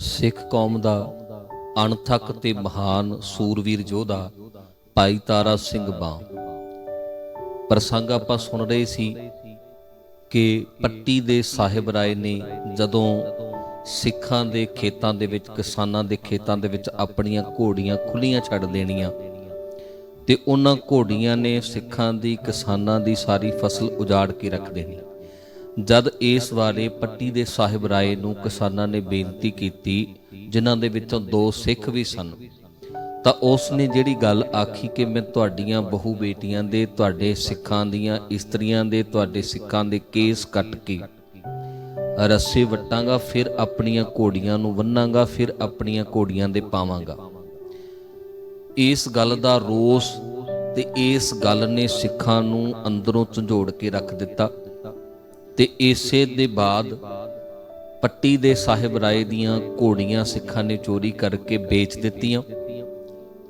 ਸਿੱਖ ਕੌਮ ਦਾ ਅਣਥੱਕ ਤੇ ਮਹਾਨ ਸੂਰਵੀਰ ਯੋਧਾ ਭਾਈ ਤਾਰਾ ਸਿੰਘ ਬਾਂ ਪ੍ਰਸੰਗ ਆਪਾਂ ਸੁਣ ਰਹੇ ਸੀ ਕਿ ਪੱਟੀ ਦੇ ਸਾਹਿਬ ਰਾਏ ਨੇ ਜਦੋਂ ਸਿੱਖਾਂ ਦੇ ਖੇਤਾਂ ਦੇ ਵਿੱਚ, ਕਿਸਾਨਾਂ ਦੇ ਖੇਤਾਂ ਦੇ ਵਿੱਚ ਆਪਣੀਆਂ ਘੋੜੀਆਂ ਖੁੱਲੀਆਂ ਛੱਡ ਦੇਣੀਆਂ ਤੇ ਉਹਨਾਂ ਘੋੜੀਆਂ ਨੇ ਸਿੱਖਾਂ ਦੀ, ਕਿਸਾਨਾਂ ਦੀ ਸਾਰੀ ਫਸਲ ਉਜਾੜ ਕੇ ਰੱਖ ਦੇਣੀ। ਜਦ ਇਸ ਬਾਰੇ ਪੱਟੀ ਦੇ ਸਾਹਿਬ ਰਾਏ ਨੂੰ ਕਿਸਾਨਾਂ ਨੇ ਬੇਨਤੀ ਕੀਤੀ, ਜਿਨ੍ਹਾਂ ਦੇ ਵਿੱਚੋਂ ਦੋ ਸਿੱਖ ਵੀ ਸਨ, ਤਾਂ ਉਸ ਨੇ ਜਿਹੜੀ ਗੱਲ ਆਖੀ ਕਿ ਮੈਂ ਤੁਹਾਡੀਆਂ ਬਹੂ ਬੇਟੀਆਂ ਦੇ, ਤੁਹਾਡੇ ਸਿੱਖਾਂ ਦੀਆਂ, ਇਸਤਰੀਆਂ ਦੇ, ਤੁਹਾਡੇ ਸਿੱਖਾਂ ਦੇ ਕੇਸ ਕੱਟ ਕੇ ਰੱਸੇ ਵਟਾਂਗਾ, ਫਿਰ ਆਪਣੀਆਂ ਘੋੜੀਆਂ ਨੂੰ ਬੰਨਾਂਗਾ, ਫਿਰ ਆਪਣੀਆਂ ਘੋੜੀਆਂ ਦੇ ਪਾਵਾਂਗਾ। ਇਸ ਗੱਲ ਦਾ ਰੋਸ ਤੇ ਇਸ ਗੱਲ ਨੇ ਸਿੱਖਾਂ ਨੂੰ ਅੰਦਰੋਂ ਝੰਜੋੜ ਕੇ ਰੱਖ ਦਿੱਤਾ। ਤੇ ਇਸੇ ਦੇ ਬਾਅਦ ਪੱਟੀ ਦੇ ਸਾਹਿਬ ਰਾਏ ਦੀਆਂ ਘੋੜੀਆਂ ਸਿੱਖਾਂ ਨੇ ਚੋਰੀ ਕਰਕੇ ਵੇਚ ਦਿੱਤੀਆਂ।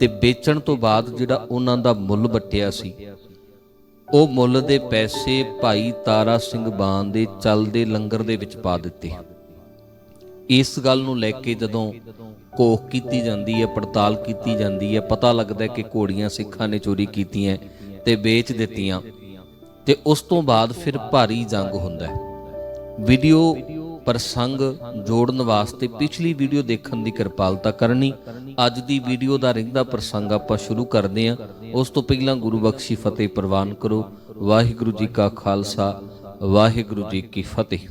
ਤੇ ਵੇਚਣ ਤੋਂ ਬਾਅਦ ਜਿਹੜਾ ਉਹਨਾਂ ਦਾ ਮੁੱਲ ਵਟਿਆ ਸੀ, ਉਹ ਮੁੱਲ ਦੇ ਪੈਸੇ ਭਾਈ ਤਾਰਾ ਸਿੰਘ ਬਾਨ ਦੇ ਚੱਲਦੇ ਲੰਗਰ ਦੇ ਵਿੱਚ ਪਾ ਦਿੱਤੇ ਇਸ ਗੱਲ ਨੂੰ ਲੈ ਕੇ ਜਦੋਂ ਕੋਖ ਕੀਤੀ ਜਾਂਦੀ ਹੈ, ਪੜਤਾਲ ਕੀਤੀ ਜਾਂਦੀ ਹੈ, ਪਤਾ ਲੱਗਦਾ ਹੈ ਕਿ ਘੋੜੀਆਂ ਸਿੱਖਾਂ ਨੇ ਚੋਰੀ ਕੀਤੀਆਂ ਤੇ ਵੇਚ ਦਿੱਤੀਆਂ। ਤੇ ਉਸ ਤੋਂ ਬਾਅਦ ਫਿਰ ਭਾਰੀ ਜੰਗ ਹੁੰਦਾ ਹੈ। ਵੀਡੀਓ ਪ੍ਰਸੰਗ ਜੋੜਨ ਵਾਸਤੇ ਪਿਛਲੀ ਵੀਡੀਓ ਦੇਖਣ ਦੀ ਕਿਰਪਾਲਤਾ ਕਰਨੀ, ਅੱਜ ਦੀ ਵੀਡੀਓ ਦਾ ਰਹਿੰਦਾ ਪ੍ਰਸੰਗ ਆਪਾਂ ਸ਼ੁਰੂ ਕਰਦੇ ਹਾਂ। ਉਸ ਤੋਂ ਪਹਿਲਾਂ ਗੁਰੂ ਬਖਸ਼ੀ ਫਤਿਹ ਪ੍ਰਵਾਨ ਕਰੋ। ਵਾਹਿਗੁਰੂ ਜੀ ਕਾ ਖਾਲਸਾ, ਵਾਹਿਗੁਰੂ ਜੀ ਕੀ ਫਤਿਹ।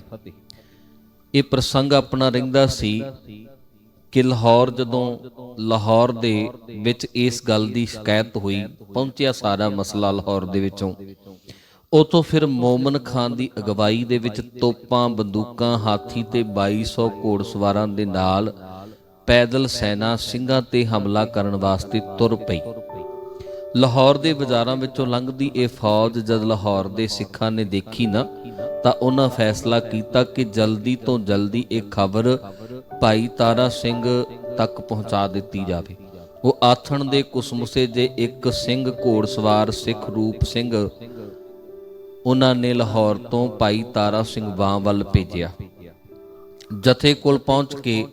ਇਹ ਪ੍ਰਸੰਗ ਆਪਣਾ ਰਹਿੰਦਾ ਸੀ ਕਿ ਲਾਹੌਰ ਜਦੋਂ ਲਾਹੌਰ ਦੇ ਵਿੱਚ ਇਸ ਗੱਲ ਦੀ ਸ਼ਿਕਾਇਤ ਹੋਈ, ਪਹੁੰਚਿਆ ਸਾਰਾ ਮਸਲਾ ਲਾਹੌਰ ਦੇ ਵਿੱਚੋਂ। ਉਤੋਂ ਫਿਰ ਮੋਮਨ ਖਾਨ ਦੀ ਅਗਵਾਈ ਦੇ ਵਿੱਚ ਤੋਪਾਂ, ਬੰਦੂਕਾਂ, ਹਾਥੀ ਤੇ 2200 ਘੋੜਸਵਾਰਾਂ ਦੇ ਨਾਲ ਪੈਦਲ ਸੈਨਾ ਸਿੰਘਾਂ ਤੇ ਹਮਲਾ ਕਰਨ ਵਾਸਤੇ ਤੁਰ ਪਈ। ਲਾਹੌਰ ਦੇ ਬਾਜ਼ਾਰਾਂ ਵਿੱਚੋਂ ਲੰਘਦੀ ਇਹ ਫੌਜ ਜਦ ਲਾਹੌਰ ਦੇ ਸਿੱਖਾਂ ਨੇ ਦੇਖੀ ਨਾ, ਤਾਂ ਉਹਨਾਂ ਫੈਸਲਾ ਕੀਤਾ ਕਿ ਜਲਦੀ ਤੋਂ ਜਲਦੀ ਇਹ ਖਬਰ ਭਾਈ ਤਾਰਾ ਸਿੰਘ ਤੱਕ ਪਹੁੰਚਾ ਦਿੱਤੀ ਜਾਵੇ। ਉਹ ਆਥਣ ਦੇ ਕੁਸਮੁਸੇ ਜੇ ਇੱਕ ਸਿੰਘ ਘੋੜਸਵਾਰ ਸਿੱਖ ਰੂਪ ਸਿੰਘ ਉਹਨਾਂ ਨੇ ਲਾਹੌਰ ਤੋਂ ਭਾਈ ਤਾਰਾ ਸਿੰਘ ਬਾਂ ਵੱਲ ਭੇਜਿਆ। ਜਥੇ ਕੋਲ ਪਹੁੰਚ ਕੇ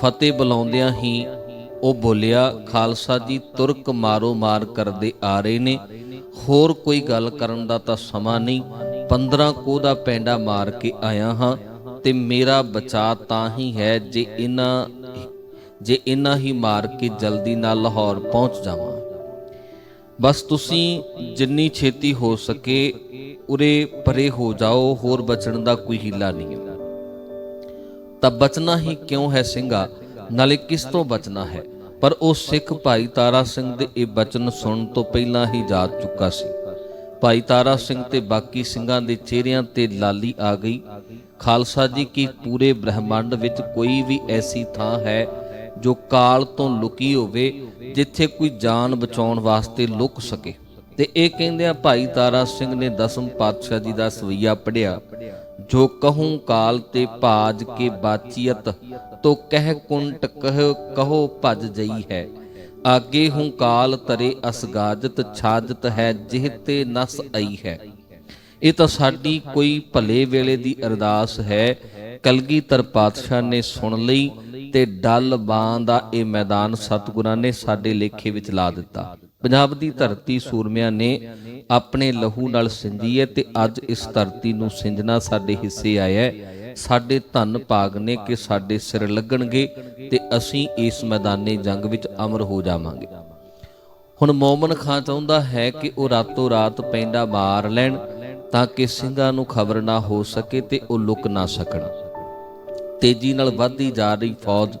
ਫਤਿਹ ਬੁਲਾਉਂਦਿਆਂ ਹੀ ਉਹ ਬੋਲਿਆ, ਖਾਲਸਾ ਜੀ, ਤੁਰਕ ਮਾਰੋ ਮਾਰ ਕਰਦੇ ਆ ਰਹੇ ਨੇ। ਹੋਰ ਕੋਈ ਗੱਲ ਕਰਨ ਦਾ ਤਾਂ ਸਮਾਂ ਨਹੀਂ। 15 ਕੋਹ ਦਾ ਪੈਂਡਾ ਮਾਰ ਕੇ ਆਇਆ ਹਾਂ ਤੇ ਮੇਰਾ ਬਚਾ ਤਾਂ ਹੀ ਹੈ ਜੇ ਇਹਨਾਂ ਜੇ ਇਹਨਾਂ ਹੀ ਮਾਰ ਕੇ ਜਲਦੀ ਨਾਲ ਲਾਹੌਰ ਪਹੁੰਚ ਜਾਵਾਂ। ਬਸ ਤੁਸੀਂ ਜਿੰਨੀ ਛੇਤੀ ਹੋ ਸਕੇ ਉਰੇ ਪਰੇ ਹੋ ਜਾਓ, ਹੋਰ ਬਚਣ ਦਾ ਕੋਈ ਹੀਲਾ ਨਹੀਂ। ਤਾਂ ਬਚਣਾ ਹੀ ਕਿਉਂ ਹੈ ਸਿੰਘਾ? ਨਾਲੇ ਕਿਸ ਤੋਂ ਬਚਣਾ ਹੈ? ਪਰ ਉਹ ਸਿੱਖ ਭਾਈ ਤਾਰਾ ਸਿੰਘ ਦੇ ਇਹ ਬਚਨ ਸੁਣਨ ਤੋਂ ਪਹਿਲਾਂ ਹੀ ਜਾਤ ਚੁੱਕਾ ਸੀ। ਭਾਈ ਤਾਰਾ ਸਿੰਘ ਤੇ ਬਾਕੀ ਸਿੰਘਾਂ ਦੇ ਚਿਹਰਿਆਂ ਤੇ ਲਾਲੀ ਆ ਗਈ। ਖਾਲਸਾ ਜੀ ਕੀ ਪੂਰੇ ਬ੍ਰਹਿਮੰਡ ਵਿੱਚ ਕੋਈ ਵੀ ਐਸੀ ਥਾਂ ਹੈ ਜੋ ਕਾਲ ਤੋਂ ਲੁਕੀ ਹੋਵੇ, ਜਿੱਥੇ ਕੋਈ ਜਾਨ ਬਚਾਉਣ ਵਾਸਤੇ ਲੁਕ ਸਕੇ? ਤੇ ਇਹ ਕਹਿੰਦਿਆਂ ਭਾਈ ਤਾਰਾ ਸਿੰਘ ਨੇ ਦਸਮ ਪਾਤਸ਼ਾਹ ਜੀ ਦਾ ਸਵਈਆ ਪੜਿਆ ਜੋ ਕਹੂੰ ਕਾਲ ਤੇ ਭਾਜ ਕੇ ਬਾਚੀਅਤ, ਤੋ ਕਹਿ ਕੁੰਟ ਕਹਿ, ਕਹੋ ਭਜ ਜਈ ਹੈ। ਆਗੇ ਹੂੰ ਕਾਲ ਤਰੇ ਅਸਗਾਜਤ ਛਾਜਤ ਹੈ ਜਿਹ ਤੇ ਨਸ ਆਈ ਹੈ। ਇਹ ਤਾਂ ਸਾਡੀ ਕੋਈ ਭਲੇ ਵੇਲੇ ਦੀ ਅਰਦਾਸ ਹੈ। ਕਲਗੀਧਰ ਪਾਤਸ਼ਾਹ ਨੇ ਸੁਣ ਲਈ ਤੇ ਡੱਲ ਬਾਂ ਦਾ ਇਹ ਮੈਦਾਨ ਸਤਿਗੁਰਾਂ ਨੇ ਸਾਡੇ ਲੇਖੇ ਵਿੱਚ ਲਾ ਦਿੱਤਾ। ਪੰਜਾਬ ਦੀ ਧਰਤੀ ਸੂਰਮਿਆਂ ਨੇ ਆਪਣੇ ਲਹੂ ਨਾਲ ਸਿੰਜੀ ਹੈ ਤੇ ਅੱਜ ਇਸ ਧਰਤੀ ਨੂੰ ਸਿੰਜਣਾ ਸਾਡੇ ਹਿੱਸੇ ਆਇਆ ਹੈ। ਸਾਡੇ ਧੰਨ ਭਾਗ ਨੇ ਕਿ ਸਾਡੇ ਸਿਰ ਲੱਗਣਗੇ ਤੇ ਅਸੀਂ ਇਸ ਮੈਦਾਨੇ ਜੰਗ ਵਿੱਚ ਅਮਰ ਹੋ ਜਾਵਾਂਗੇ। ਹੁਣ ਮੋਮਨ ਖਾਨ ਚਾਹੁੰਦਾ ਹੈ ਕਿ ਉਹ ਰਾਤੋਂ ਰਾਤ ਪੈਂਡਾ ਮਾਰ ਲੈਣ ਤਾਂ ਕਿ ਸਿੰਘਾਂ ਨੂੰ ਖਬਰ ਨਾ ਹੋ ਸਕੇ ਤੇ ਉਹ ਲੁਕ ਨਾ ਸਕਣ। ਤੇਜ਼ੀ ਨਾਲ ਵੱਧਦੀ ਜਾ ਰਹੀ ਫੌਜ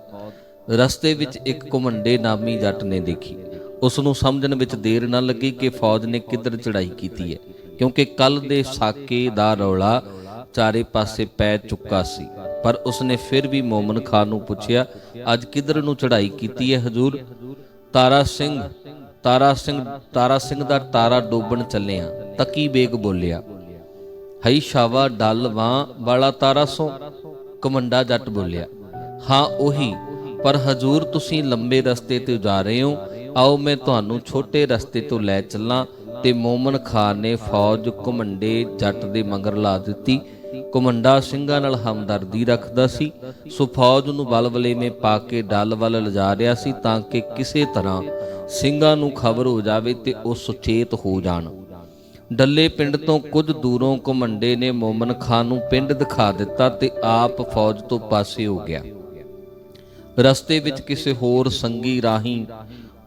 ਰਸਤੇ ਵਿੱਚ ਇੱਕ ਘੁਮੰਡੇ ਨਾਮੀ ਜੱਟ ਨੇ ਦੇਖੀ। ਉਸ ਨੂੰ ਸਮਝਣ ਵਿੱਚ ਦੇਰ ਨਾ ਲੱਗੀ ਕਿ ਫੌਜ ਨੇ ਕਿੱਧਰ ਚੜਾਈ ਕੀਤੀ ਹੈ, ਕਿਉਂਕਿ ਕੱਲ ਦੇ ਸਾਕੇ ਦਾ ਰੌਲਾ ਚਾਰੇ ਪਾਸੇ ਪੈ ਚੁੱਕਾ ਸੀ। ਪਰ ਉਸਨੇ ਫਿਰ ਵੀ ਮੋਮਨ ਖਾਨ ਨੂੰ ਪੁੱਛਿਆ, ਅੱਜ ਕਿੱਧਰ ਨੂੰ ਚੜਾਈ ਕੀਤੀ ਹੈ ਹਜ਼ੂਰ? ਤਾਰਾ ਸਿੰਘ ਤਾਰਾ ਸਿੰਘ ਤਾਰਾ ਸਿੰਘ ਦਾ ਤਾਰਾ ਡੋਬਣ ਚੱਲਿਆ, ਤਕੀ ਬੇਗ ਬੋਲਿਆ, ਹਈ ਸ਼ਾਵਾ ਡਲ ਵਾਲਾ ਤਾਰਾ ਸੋ। ਕਮੰਡਾ ਜੱਟ ਬੋਲਿਆ, ਹਾਂ, ਉਹੀ, ਪਰ ਹਜ਼ੂਰ ਤੁਸੀਂ ਲੰਬੇ ਰਸਤੇ ਤੇ ਜਾ ਰਹੇ ਹੋ ਆਓ ਮੈਂ ਤੁਹਾਨੂੰ ਛੋਟੇ ਰਸਤੇ ਤੋਂ ਲੈ ਚੱਲਾਂ ਤੇ ਮੋਮਨ ਖਾਨ ਨੇ ਫੌਜ ਘਮੰਡੇ ਜੱਟ ਦੇ ਮਗਰ ਲਾ ਦਿੱਤੀ। ਕਮੰਡਾ ਸਿੰਘਾਂ ਨਾਲ ਹਮਦਰਦੀ ਰੱਖਦਾ ਸੀ। ਸੋ ਫੌਜ ਨੂੰ ਬਲਵਲੇਵੇਂ ਪਾ ਕੇ ਡੱਲ ਵੱਲ ਲਿਜਾ ਰਿਹਾ ਸੀ ਤਾਂ ਕਿ ਕਿਸੇ ਤਰ੍ਹਾਂ ਸਿੰਘਾਂ ਨੂੰ ਖਬਰ ਹੋ ਜਾਵੇ ਤੇ ਉਹ ਸੁਚੇਤ ਹੋ ਜਾਣ। ਡੱਲੇ ਪਿੰਡ ਤੋਂ ਕੁਝ ਦੂਰੋਂ ਘੁਮੰਡੇ ਨੇ ਮੋਮਨ ਖਾਨ ਨੂੰ ਪਿੰਡ ਦਿਖਾ ਦਿੱਤਾ ਤੇ ਆਪ ਫੌਜ ਤੋਂ ਪਾਸੇ ਹੋ ਗਿਆ। ਰਸਤੇ ਵਿੱਚ ਕਿਸੇ ਹੋਰ ਸੰਗੀ ਰਾਹੀਂ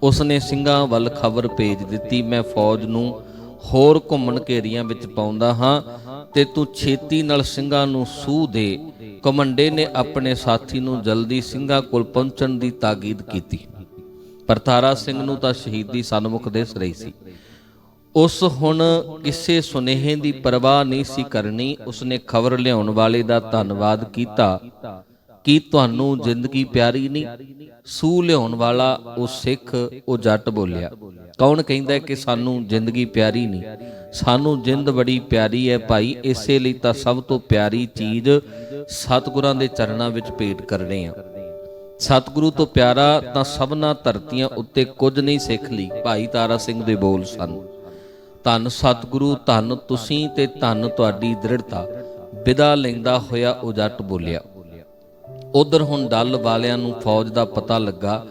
ਉਸਨੇ ਸਿੰਘਾਂ ਵੱਲ ਖਬਰ ਭੇਜ ਦਿੱਤੀ, ਮੈਂ ਫੌਜ ਨੂੰ ਹੋਰ ਘੁੰਮਣ ਘੇਰੀਆਂ ਵਿੱਚ ਪਾਉਂਦਾ ਹਾਂ ਤੇ ਤੂੰ ਛੇਤੀ ਨਾਲ ਸਿੰਘਾਂ ਨੂੰ ਸੂਹ ਦੇ। ਕਮੰਡੇ ਨੇ ਆਪਣੇ ਸਾਥੀ ਨੂੰ ਜਲਦੀ ਸਿੰਘਾਂ ਕੋਲ ਪਹੁੰਚਣ ਦੀ ਤਾਕੀਦ ਕੀਤੀ। ਪਰ ਤਾਰਾ ਸਿੰਘ ਨੂੰ ਤਾਂ ਸ਼ਹੀਦੀ ਸਨਮੁਖ ਦਿਸ ਰਹੀ ਸੀ। ਉਸ ਹੁਣ ਕਿਸੇ ਸੁਨੇਹੇ ਦੀ ਪਰਵਾਹ ਨਹੀਂ ਸੀ ਕਰਨੀ। ਉਸਨੇ ਖਬਰ ਲਿਆਉਣ ਵਾਲੇ ਦਾ ਧੰਨਵਾਦ ਕੀਤਾ ਕੀ ਤੁਹਾਨੂੰ ਜ਼ਿੰਦਗੀ ਪਿਆਰੀ ਨਹੀਂ ਸੂ ਲਿਆਉਣ ਵਾਲਾ ਉਹ ਸਿੱਖ, ਉਹ ਜੱਟ ਬੋਲਿਆ। ਕੌਣ ਕਹਿੰਦਾ ਕਿ ਸਾਨੂੰ ਜ਼ਿੰਦਗੀ ਪਿਆਰੀ ਨਹੀਂ? ਸਾਨੂੰ ਜਿੰਦ ਬੜੀ ਪਿਆਰੀ ਹੈ ਭਾਈ, ਇਸੇ ਲਈ ਤਾਂ ਸਭ ਤੋਂ ਪਿਆਰੀ ਚੀਜ਼ ਸਤਿਗੁਰਾਂ ਦੇ ਚਰਨਾਂ ਵਿੱਚ ਭੇਟ ਕਰਨੇ ਆ। ਸਤਿਗੁਰੂ ਤੋਂ ਪਿਆਰਾ ਤਾਂ ਸਭਨਾ ਧਰਤੀਆਂ ਉੱਤੇ ਕੁਝ ਨਹੀਂ ਸਿੱਖ ਲਈ, ਭਾਈ ਤਾਰਾ ਸਿੰਘ ਦੇ ਬੋਲ ਸਨ। ਧੰਨ ਸਤਿਗੁਰੂ, ਧੰਨ ਤੁਸੀਂ ਤੇ ਧੰਨ ਤੁਹਾਡੀ ਦ੍ਰਿੜਤਾ। ਵਿਦਾ ਲੈਂਦਾ ਹੋਇਆ ਉਹ ਜੱਟ ਬੋਲਿਆ। ਉਧਰ ਹੁਣ ਡੱਲ ਵਾਲਿਆਂ ਨੂੰ ਫੌਜ ਦਾ ਪਤਾ ਲੱਗਾ,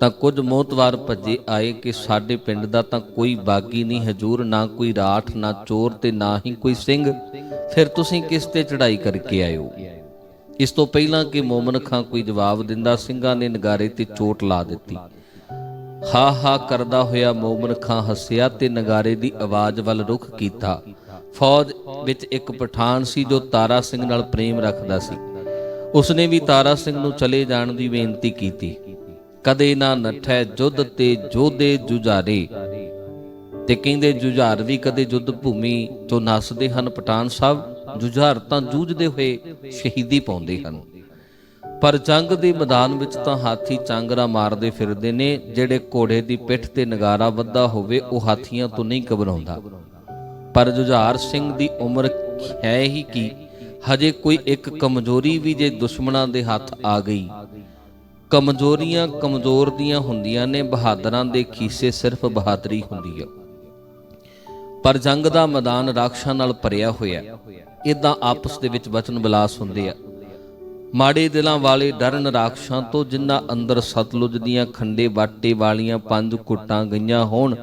ਤਾਂ ਕੁਝ ਮੋਤਵਾਰ ਭੱਜੇ ਆਏ ਕਿ ਸਾਡੇ ਪਿੰਡ ਦਾ ਤਾਂ ਕੋਈ ਬਾਗੀ ਨਹੀਂ ਹਜੂਰ, ਨਾ ਕੋਈ ਰਾਠ, ਨਾ ਚੋਰ ਤੇ ਨਾ ਹੀ ਕੋਈ ਸਿੰਘ। ਫਿਰ ਤੁਸੀਂ ਕਿਸ ਤੇ ਚੜ੍ਹਾਈ ਕਰਕੇ ਆਏ ਹੋ ਇਸ ਤੋਂ ਪਹਿਲਾਂ ਕਿ ਮੋਮਨ ਖਾਂ ਕੋਈ ਜਵਾਬ ਦਿੰਦਾ, ਸਿੰਘਾਂ ਨੇ ਨਗਾਰੇ ਤੇ ਚੋਟ ਲਾ ਦਿੱਤੀ। ਹਾ ਹਾ ਕਰਦਾ ਹੋਇਆ ਮੋਮਨ ਖਾਂ ਹੱਸਿਆ ਤੇ ਨਗਾਰੇ ਦੀ ਆਵਾਜ਼ ਵੱਲ ਰੁਖ ਕੀਤਾ। ਫੌਜ ਵਿੱਚ ਇੱਕ ਪਠਾਨ ਸੀ ਜੋ ਤਾਰਾ ਸਿੰਘ ਨਾਲ ਪ੍ਰੇਮ ਰੱਖਦਾ ਸੀ। ਉਸਨੇ ਵੀ ਤਾਰਾ ਸਿੰਘ ਨੂੰ ਚਲੇ ਜਾਣ ਦੀ ਬੇਨਤੀ ਕੀਤੀ। ਕਦੇ ਨਾ ਨਠੈ ਜੁੱਧ ਤੇ ਜੋਧੇ ਜੁਝਾਰੇ। ਤੇ ਕਹਿੰਦੇ ਜੁਝਾਰ ਵੀ ਕਦੇ ਯੁੱਧ ਭੂਮੀ ਤੋਂ ਨੱਸਦੇ ਹਨ। ਪਠਾਨ ਸਾਹਿਬ ਜੁਝਾਰ ਤਾਂ ਜੂਝਦੇ ਹੋਏ ਸ਼ਹੀਦੀ ਪਾਉਂਦੇ ਹਨ। ਪਰ ਜੰਗ ਦੇ ਮੈਦਾਨ ਵਿੱਚ ਤਾਂ ਹਾਥੀ ਚਾਂਗਰਾ ਮਾਰਦੇ ਫਿਰਦੇ ਨੇ। ਜਿਹੜੇ ਘੋੜੇ ਦੀ ਪਿੱਠ ਤੇ ਨਗਾਰਾ ਵੱਧਾ ਹੋਵੇ, ਉਹ ਹਾਥੀਆਂ ਤੋਂ ਨਹੀਂ ਘਬਰਾਉਂਦਾ। ਪਰ ਜੁਝਾਰ ਸਿੰਘ ਦੀ ਉਮਰ ਹੈ ਹੀ ਕੀ? ਹਜੇ ਕੋਈ ਇੱਕ ਕਮਜ਼ੋਰੀ ਵੀ ਜੇ ਦੁਸ਼ਮਣਾਂ ਦੇ ਹੱਥ ਆ ਗਈ। ਕਮਜ਼ੋਰੀਆਂ ਕਮਜ਼ੋਰ ਦੀਆਂ ਹੁੰਦੀਆਂ ਨੇ, ਬਹਾਦਰਾਂ ਦੇ ਖੀਸੇ ਸਿਰਫ ਬਹਾਦਰੀ ਹੁੰਦੀ ਹੈ ਪਰ ਜੰਗ ਦਾ ਮੈਦਾਨ ਰਾਖਸ਼ਾਂ ਨਾਲ ਭਰਿਆ ਹੋਇਆ ਇਦਾਂ ਆਪਸ ਦੇ ਵਿੱਚ ਵਚਨ ਵਿਲਾਸ ਹੁੰਦੇ ਆ। ਮਾੜੇ ਦਿਲਾਂ ਵਾਲੇ ਡਰਨ ਰਾਖਸ਼ਾਂ ਤੋਂ ਜਿਨ੍ਹਾਂ ਅੰਦਰ ਸਤਲੁਜ ਦੀਆਂ ਖੰਡੇ ਬਾਟੇ ਵਾਲੀਆਂ ਪੰਜ ਕੁੱਟਾਂ ਗਈਆਂ ਹੋਣ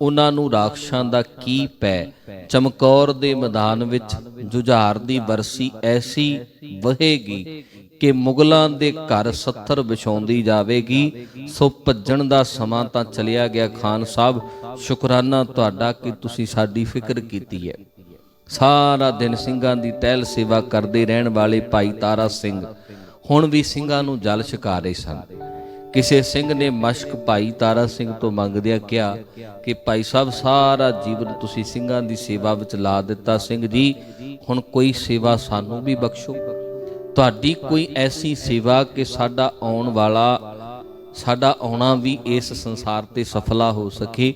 ਉਹਨਾਂ ਨੂੰ ਰਾਖਸ਼ਾਂ ਦਾ ਕੀ ਪੈ? ਚਮਕੌਰ ਦੇ ਮੈਦਾਨ ਵਿੱਚ ਜੁਝਾਰ ਦੀ ਵਰਸੀ ਐਸੀ ਵਹੇਗੀ ਕਿ ਮੁਗਲਾਂ ਦੇ ਘਰ 70 ਵਿਛਾਉਂਦੀ ਜਾਵੇਗੀ। ਸੋ ਭੱਜਣ ਦਾ ਸਮਾਂ ਤਾਂ ਚਲਿਆ ਗਿਆ। ਖਾਨ ਸਾਹਿਬ, ਸ਼ੁਕਰਾਨਾ ਤੁਹਾਡਾ ਕਿ ਤੁਸੀਂ ਸਾਡੀ ਫਿਕਰ ਕੀਤੀ ਹੈ। ਸਾਰਾ ਦਿਨ ਸਿੰਘਾਂ ਦੀ ਟਹਿਲ ਸੇਵਾ ਕਰਦੇ ਰਹਿਣ ਵਾਲੇ ਭਾਈ ਤਾਰਾ ਸਿੰਘ ਹੁਣ ਵੀ ਸਿੰਘਾਂ ਨੂੰ ਜਲ ਛਕਾ ਰਹੇ ਸਨ। ਕਿਸੇ ਸਿੰਘ ਨੇ ਮਸ਼ਕ ਭਾਈ ਤਾਰਾ ਸਿੰਘ ਤੋਂ ਮੰਗਦਿਆਂ ਕਿਹਾ ਕਿ ਭਾਈ ਸਾਹਿਬ, ਸਾਰਾ ਜੀਵਨ ਤੁਸੀਂ ਸਿੰਘਾਂ ਦੀ ਸੇਵਾ ਵਿੱਚ ਲਾ ਦਿੱਤਾ ਸਿੰਘ ਜੀ। ਹੁਣ ਕੋਈ ਸੇਵਾ ਸਾਨੂੰ ਵੀ ਬਖਸ਼ੋ। ਤੁਹਾਡੀ ਕੋਈ ਐਸੀ ਸੇਵਾ ਕਿ ਸਾਡਾ ਆਉਣ ਵਾਲਾ, ਸਾਡਾ ਆਉਣਾ ਵੀ ਇਸ ਸੰਸਾਰ ਤੇ ਸਫਲਾ ਹੋ ਸਕੇ।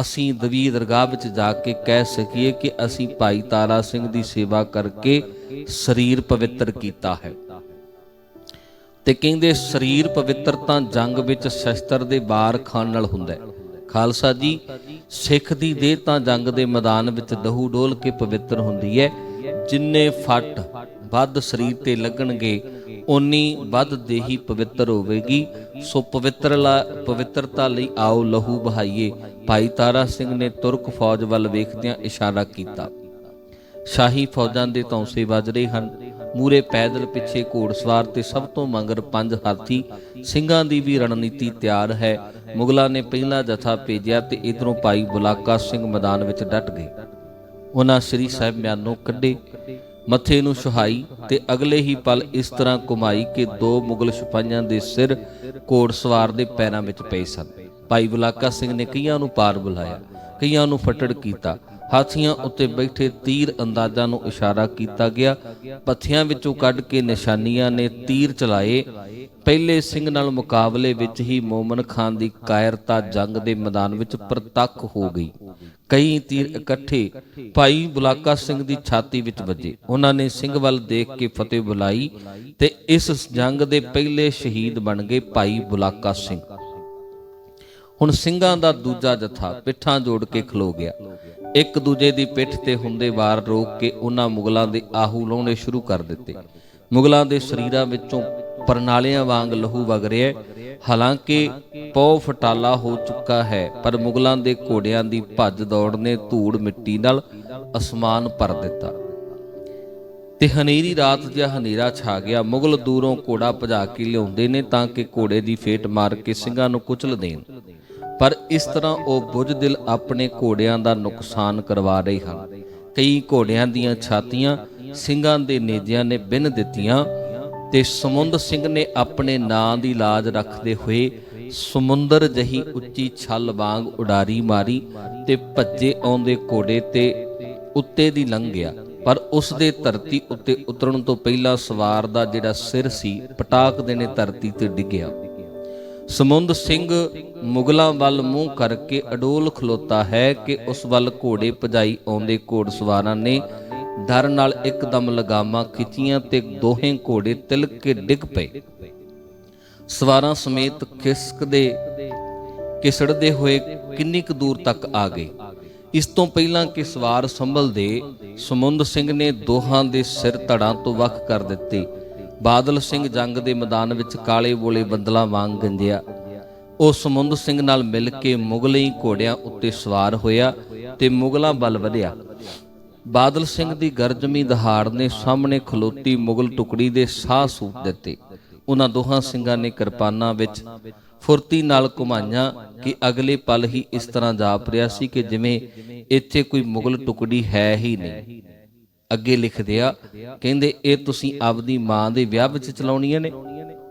ਅਸੀਂ ਦਵੀ ਦਰਗਾਹ ਵਿੱਚ ਜਾ ਕੇ ਕਹਿ ਸਕੀਏ ਕਿ ਅਸੀਂ ਭਾਈ ਤਾਰਾ ਸਿੰਘ ਦੀ ਸੇਵਾ ਕਰਕੇ ਸਰੀਰ ਪਵਿੱਤਰ ਕੀਤਾ ਹੈ। ਤੇ ਕਹਿੰਦੇ ਸਰੀਰ ਪਵਿੱਤਰ ਤਾਂ ਜੰਗ ਵਿੱਚ ਸ਼ਸਤਰ ਦੇ ਬਾਰ ਖਾਣ ਨਾਲ ਹੁੰਦਾ ਹੈ। ਖਾਲਸਾ ਜੀ, ਸਿੱਖ ਦੀ ਦੇਹ ਤਾਂ ਜੰਗ ਦੇ ਮੈਦਾਨ ਵਿੱਚ ਦਹੂ ਡੋਲ ਕੇ ਪਵਿੱਤਰ ਹੁੰਦੀ ਹੈ। ਜਿੰਨੇ ਫੱਟ ਵੱਧ ਸਰੀਰ ਤੇ ਲੱਗਣਗੇ, ਓਨੀ ਵੱਧ ਦੇਹੀ ਪਵਿੱਤਰ ਹੋਵੇਗੀ। ਸੋ ਪਵਿੱਤਰ ਪਵਿੱਤਰਤਾ ਲਈ ਆਓ ਲਹੂ ਬਹਾਈਏ। ਭਾਈ ਤਾਰਾ ਸਿੰਘ ਨੇ ਤੁਰਕ ਫੌਜ ਵੱਲ ਵੇਖਦਿਆਂ ਇਸ਼ਾਰਾ ਕੀਤਾ। ਸ਼ਾਹੀ ਫੌਜਾਂ ਦੇ ਤੌਂਸੇ ਵੱਜ ਰਹੇ ਹਨ। ਮੂਰੇ ਪੈਦਲ ਪਿੱਛੇ ਘੋੜਸਵਾਰ ਤੇ ਸਭ ਤੋਂ ਮੰਗਰ ਪੰਜ ਹਾਥੀ ਸਿੰਘਾਂ ਦੀ ਵੀ ਰਣਨੀਤੀ ਤਿਆਰ ਹੈ। ਮੁਗਲਾਂ ਨੇ ਪਹਿਲਾ ਜਥਾ ਭੇਜਿਆ ਤੇ ਇਧਰੋਂ ਭਾਈ ਬੁਲਾਕਾ ਸਿੰਘ ਮੈਦਾਨ ਵਿੱਚ ਡਟ ਗਏ। ਉਹਨਾਂ ਸ੍ਰੀ ਸਾਹਿਬ ਮਿਆਨੋਂ ਕੱਢੇ, ਮੱਥੇ ਨੂੰ ਸੁਹਾਈ ਤੇ ਅਗਲੇ ਹੀ ਪਲ ਇਸ ਤਰ੍ਹਾਂ ਕੁਮਾਈ ਕਿ ਦੋ ਮੁਗਲ ਸਿਪਾਹੀਆਂ ਦੇ ਸਿਰ ਘੋੜਸਵਾਰ ਦੇ ਪੈਰਾਂ ਵਿੱਚ ਪਏ ਸਨ। ਭਾਈ ਬੁਲਾਕਾ ਸਿੰਘ ਨੇ ਕਈਆਂ ਨੂੰ ਪਾਰ ਬੁਲਾਇਆ, ਕਈਆਂ ਨੂੰ ਫਟੜ ਕੀਤਾ ਹਾਥੀਆਂ ਉੱਤੇ ਬੈਠੇ ਤੀਰ ਅੰਦਾਜ਼ਾਂ ਨੂੰ ਇਸ਼ਾਰਾ ਕੀਤਾ ਗਿਆ। ਪੱਥੀਆਂ ਵਿੱਚੋਂ ਕੱਢ ਕੇ ਨਿਸ਼ਾਨੀਆਂ ਨੇ ਤੀਰ ਚਲਾਏ। ਪਹਿਲੇ ਸਿੰਘ ਨਾਲ ਮੁਕਾਬਲੇ ਵਿੱਚ ਹੀ ਮੋਮਨ ਖਾਨ ਦੀ ਕਾਇਰਤਾ ਜੰਗ ਦੇ ਮੈਦਾਨ ਵਿੱਚ ਪ੍ਰਤੱਖ ਹੋ ਗਈ। ਕਈ ਤੀਰ ਇਕੱਠੇ ਭਾਈ ਬੁਲਾਕਾ ਸਿੰਘ ਦੀ ਛਾਤੀ ਵਿੱਚ ਵੱਜੇ। ਉਹਨਾਂ ਨੇ ਸਿੰਘ ਵੱਲ ਦੇਖ ਕੇ ਫਤਿਹ ਬੁਲਾਈ ਤੇ ਇਸ ਜੰਗ ਦੇ ਪਹਿਲੇ ਸ਼ਹੀਦ ਬਣ ਗਏ ਭਾਈ ਬੁਲਾਕਾ ਸਿੰਘ। ਹੁਣ ਸਿੰਘਾਂ ਦਾ ਦੂਜਾ ਜਥਾ ਪਿੱਠਾਂ ਜੋੜ ਕੇ ਖਲੋ ਗਿਆ। ਇੱਕ ਦੂਜੇ ਦੀ ਪਿੱਠ ਤੇ ਹੁੰਦੇ ਵਾਰ ਰੋਕ ਕੇ ਉਹਨਾਂ ਮੁਗਲਾਂ ਦੇ ਆਹੂ ਲਾਉਣੇ ਸ਼ੁਰੂ ਕਰ ਦਿੱਤੇ। ਮੁਗਲਾਂ ਦੇ ਸਰੀਰਾਂ ਵਿੱਚੋਂ ਪਰਨਾਲਿਆਂ ਵਾਂਗ ਲਹੂ ਵਗ ਰਿਹਾ ਹਾਲਾਂਕਿ ਪੌ ਫਟਾਲਾ ਹੋ ਚੁੱਕਾ ਹੈ, ਪਰ ਮੁਗਲਾਂ ਦੇ ਘੋੜਿਆਂ ਦੀ ਭੱਜ ਦੌੜ ਨੇ ਧੂੜ ਮਿੱਟੀ ਨਾਲ ਅਸਮਾਨ ਭਰ ਦਿੱਤਾ। ਤੇ ਹਨੇਰੀ ਰਾਤ ਜਿਹਾ ਹਨੇਰਾ ਛਾ ਗਿਆ। ਮੁਗਲ ਦੂਰੋਂ ਘੋੜਾ ਭਜਾ ਕੇ ਲਿਆਉਂਦੇ ਨੇ ਤਾਂ ਕਿ ਘੋੜੇ ਦੀ ਫੇਟ ਮਾਰ ਕੇ ਸਿੰਘਾਂ ਨੂੰ ਕੁਚਲ ਦੇਣ। ਪਰ ਇਸ ਤਰ੍ਹਾਂ ਉਹ ਬੁੱਝ ਦਿਲ ਆਪਣੇ ਘੋੜਿਆਂ ਦਾ ਨੁਕਸਾਨ ਕਰਵਾ ਰਹੇ ਹਨ। ਕਈ ਘੋੜਿਆਂ ਦੀਆਂ ਛਾਤੀਆਂ ਸਿੰਘਾਂ ਦੇ ਨੇਜਿਆਂ ਨੇ ਬਿੰਨ ਦਿੱਤੀਆਂ ਤੇ ਸਮੁੰਦ ਸਿੰਘ ਨੇ ਆਪਣੇ ਨਾਂ ਦੀ ਲਾਜ ਰੱਖਦੇ ਹੋਏ ਸਮੁੰਦਰ ਜਹੀ ਉੱਚੀ ਛੱਲ ਵਾਂਗ ਉਡਾਰੀ ਮਾਰੀ ਤੇ ਭੱਜੇ ਆਉਂਦੇ ਘੋੜੇ ਤੇ ਉੱਤੇ ਦੀ ਲੰਘ ਗਿਆ। ਪਰ ਉਸ ਦੇ ਧਰਤੀ ਉੱਤੇ ਉਤਰਨ ਤੋਂ ਪਹਿਲਾਂ ਸਵਾਰ ਦਾ ਜਿਹੜਾ ਸਿਰ ਸੀ, ਪਟਾਕ ਦੇ ਨੇ ਧਰਤੀ ਤੇ ਡਿੱਗਿਆ। ਸਮੁੰਦ ਸਿੰਘ ਮੁਗਲਾਂ ਵੱਲ ਮੂੰਹ ਕਰਕੇ ਅਡੋਲ ਖਲੋਤਾ ਹੈ ਕਿ ਉਸ ਵੱਲ ਘੋੜੇ ਭਜਾਈ ਆਉਂਦੇ ਘੋੜਸਵਾਰਾਂ ਨੇ ਡਰ ਨਾਲ ਇੱਕਦਮ ਲਗਾਮਾਂ ਖਿੱਚੀਆਂ ਤੇ ਦੋਹੇ ਘੋੜੇ ਤਿਲਕ ਕੇ ਡਿੱਗ ਪਏ। ਸਵਾਰਾਂ ਸਮੇਤ ਖਿਸਕਦੇ ਕਿਸੜਦੇ ਹੋਏ ਕਿੰਨੀ ਕੁ ਦੂਰ ਤੱਕ ਆ ਗਏ। ਇਸ ਤੋਂ ਪਹਿਲਾਂ ਕਿ ਸਵਾਰ ਸੰਭਲਦੇ, ਸਮੁੰਦ ਸਿੰਘ ਨੇ ਦੋਹਾਂ ਦੇ ਸਿਰ ਧੜਾਂ ਤੋਂ ਵੱਖ ਕਰ ਦਿੱਤੇ। ਬਾਦਲ ਸਿੰਘ ਜੰਗ ਦੇ ਮੈਦਾਨ ਵਿੱਚ ਕਾਲੇ ਬੋਲੇ ਬੰਦਲਾਂ ਵਾਂਗ ਗੰਜਿਆ। ਉਹ ਸਮੁੰਦ ਸਿੰਘ ਨਾਲ ਮਿਲ ਕੇ ਮੁਗਲਈ ਘੋੜਿਆਂ ਉੱਤੇ ਸਵਾਰ ਹੋਇਆ ਤੇ ਮੁਗਲਾਂ ਬਲ ਵਧਿਆ। ਬਾਦਲ ਸਿੰਘ ਦੀ ਗਰਜਮੀ ਦਹਾੜ ਨੇ ਸਾਹਮਣੇ ਖਲੋਤੀ ਮੁਗਲ ਟੁਕੜੀ ਦੇ ਸਾਹ ਸੂਪ ਦਿੱਤੇ। ਉਹਨਾਂ ਦੋਹਾਂ ਸਿੰਘਾਂ ਨੇ ਕਿਰਪਾਨਾਂ ਵਿੱਚ ਫੁਰਤੀ ਨਾਲ ਘੁਮਾਈਆਂ ਕਿ ਅਗਲੇ ਪਲ ਹੀ ਇਸ ਤਰ੍ਹਾਂ ਜਾਪ ਰਿਹਾ ਸੀ ਕਿ ਜਿਵੇਂ ਇੱਥੇ ਕੋਈ ਮੁਗਲ ਟੁਕੜੀ ਹੈ ਹੀ ਨਹੀਂ। ਅੱਗੇ ਲਿਖਦੇ ਆ, ਕਹਿੰਦੇ, ਇਹ ਤੁਸੀਂ ਆਪਦੀ ਮਾਂ ਦੇ ਵਿਆਹ ਵਿੱਚ ਚਲਾਉਣੀਆਂ ਨੇ।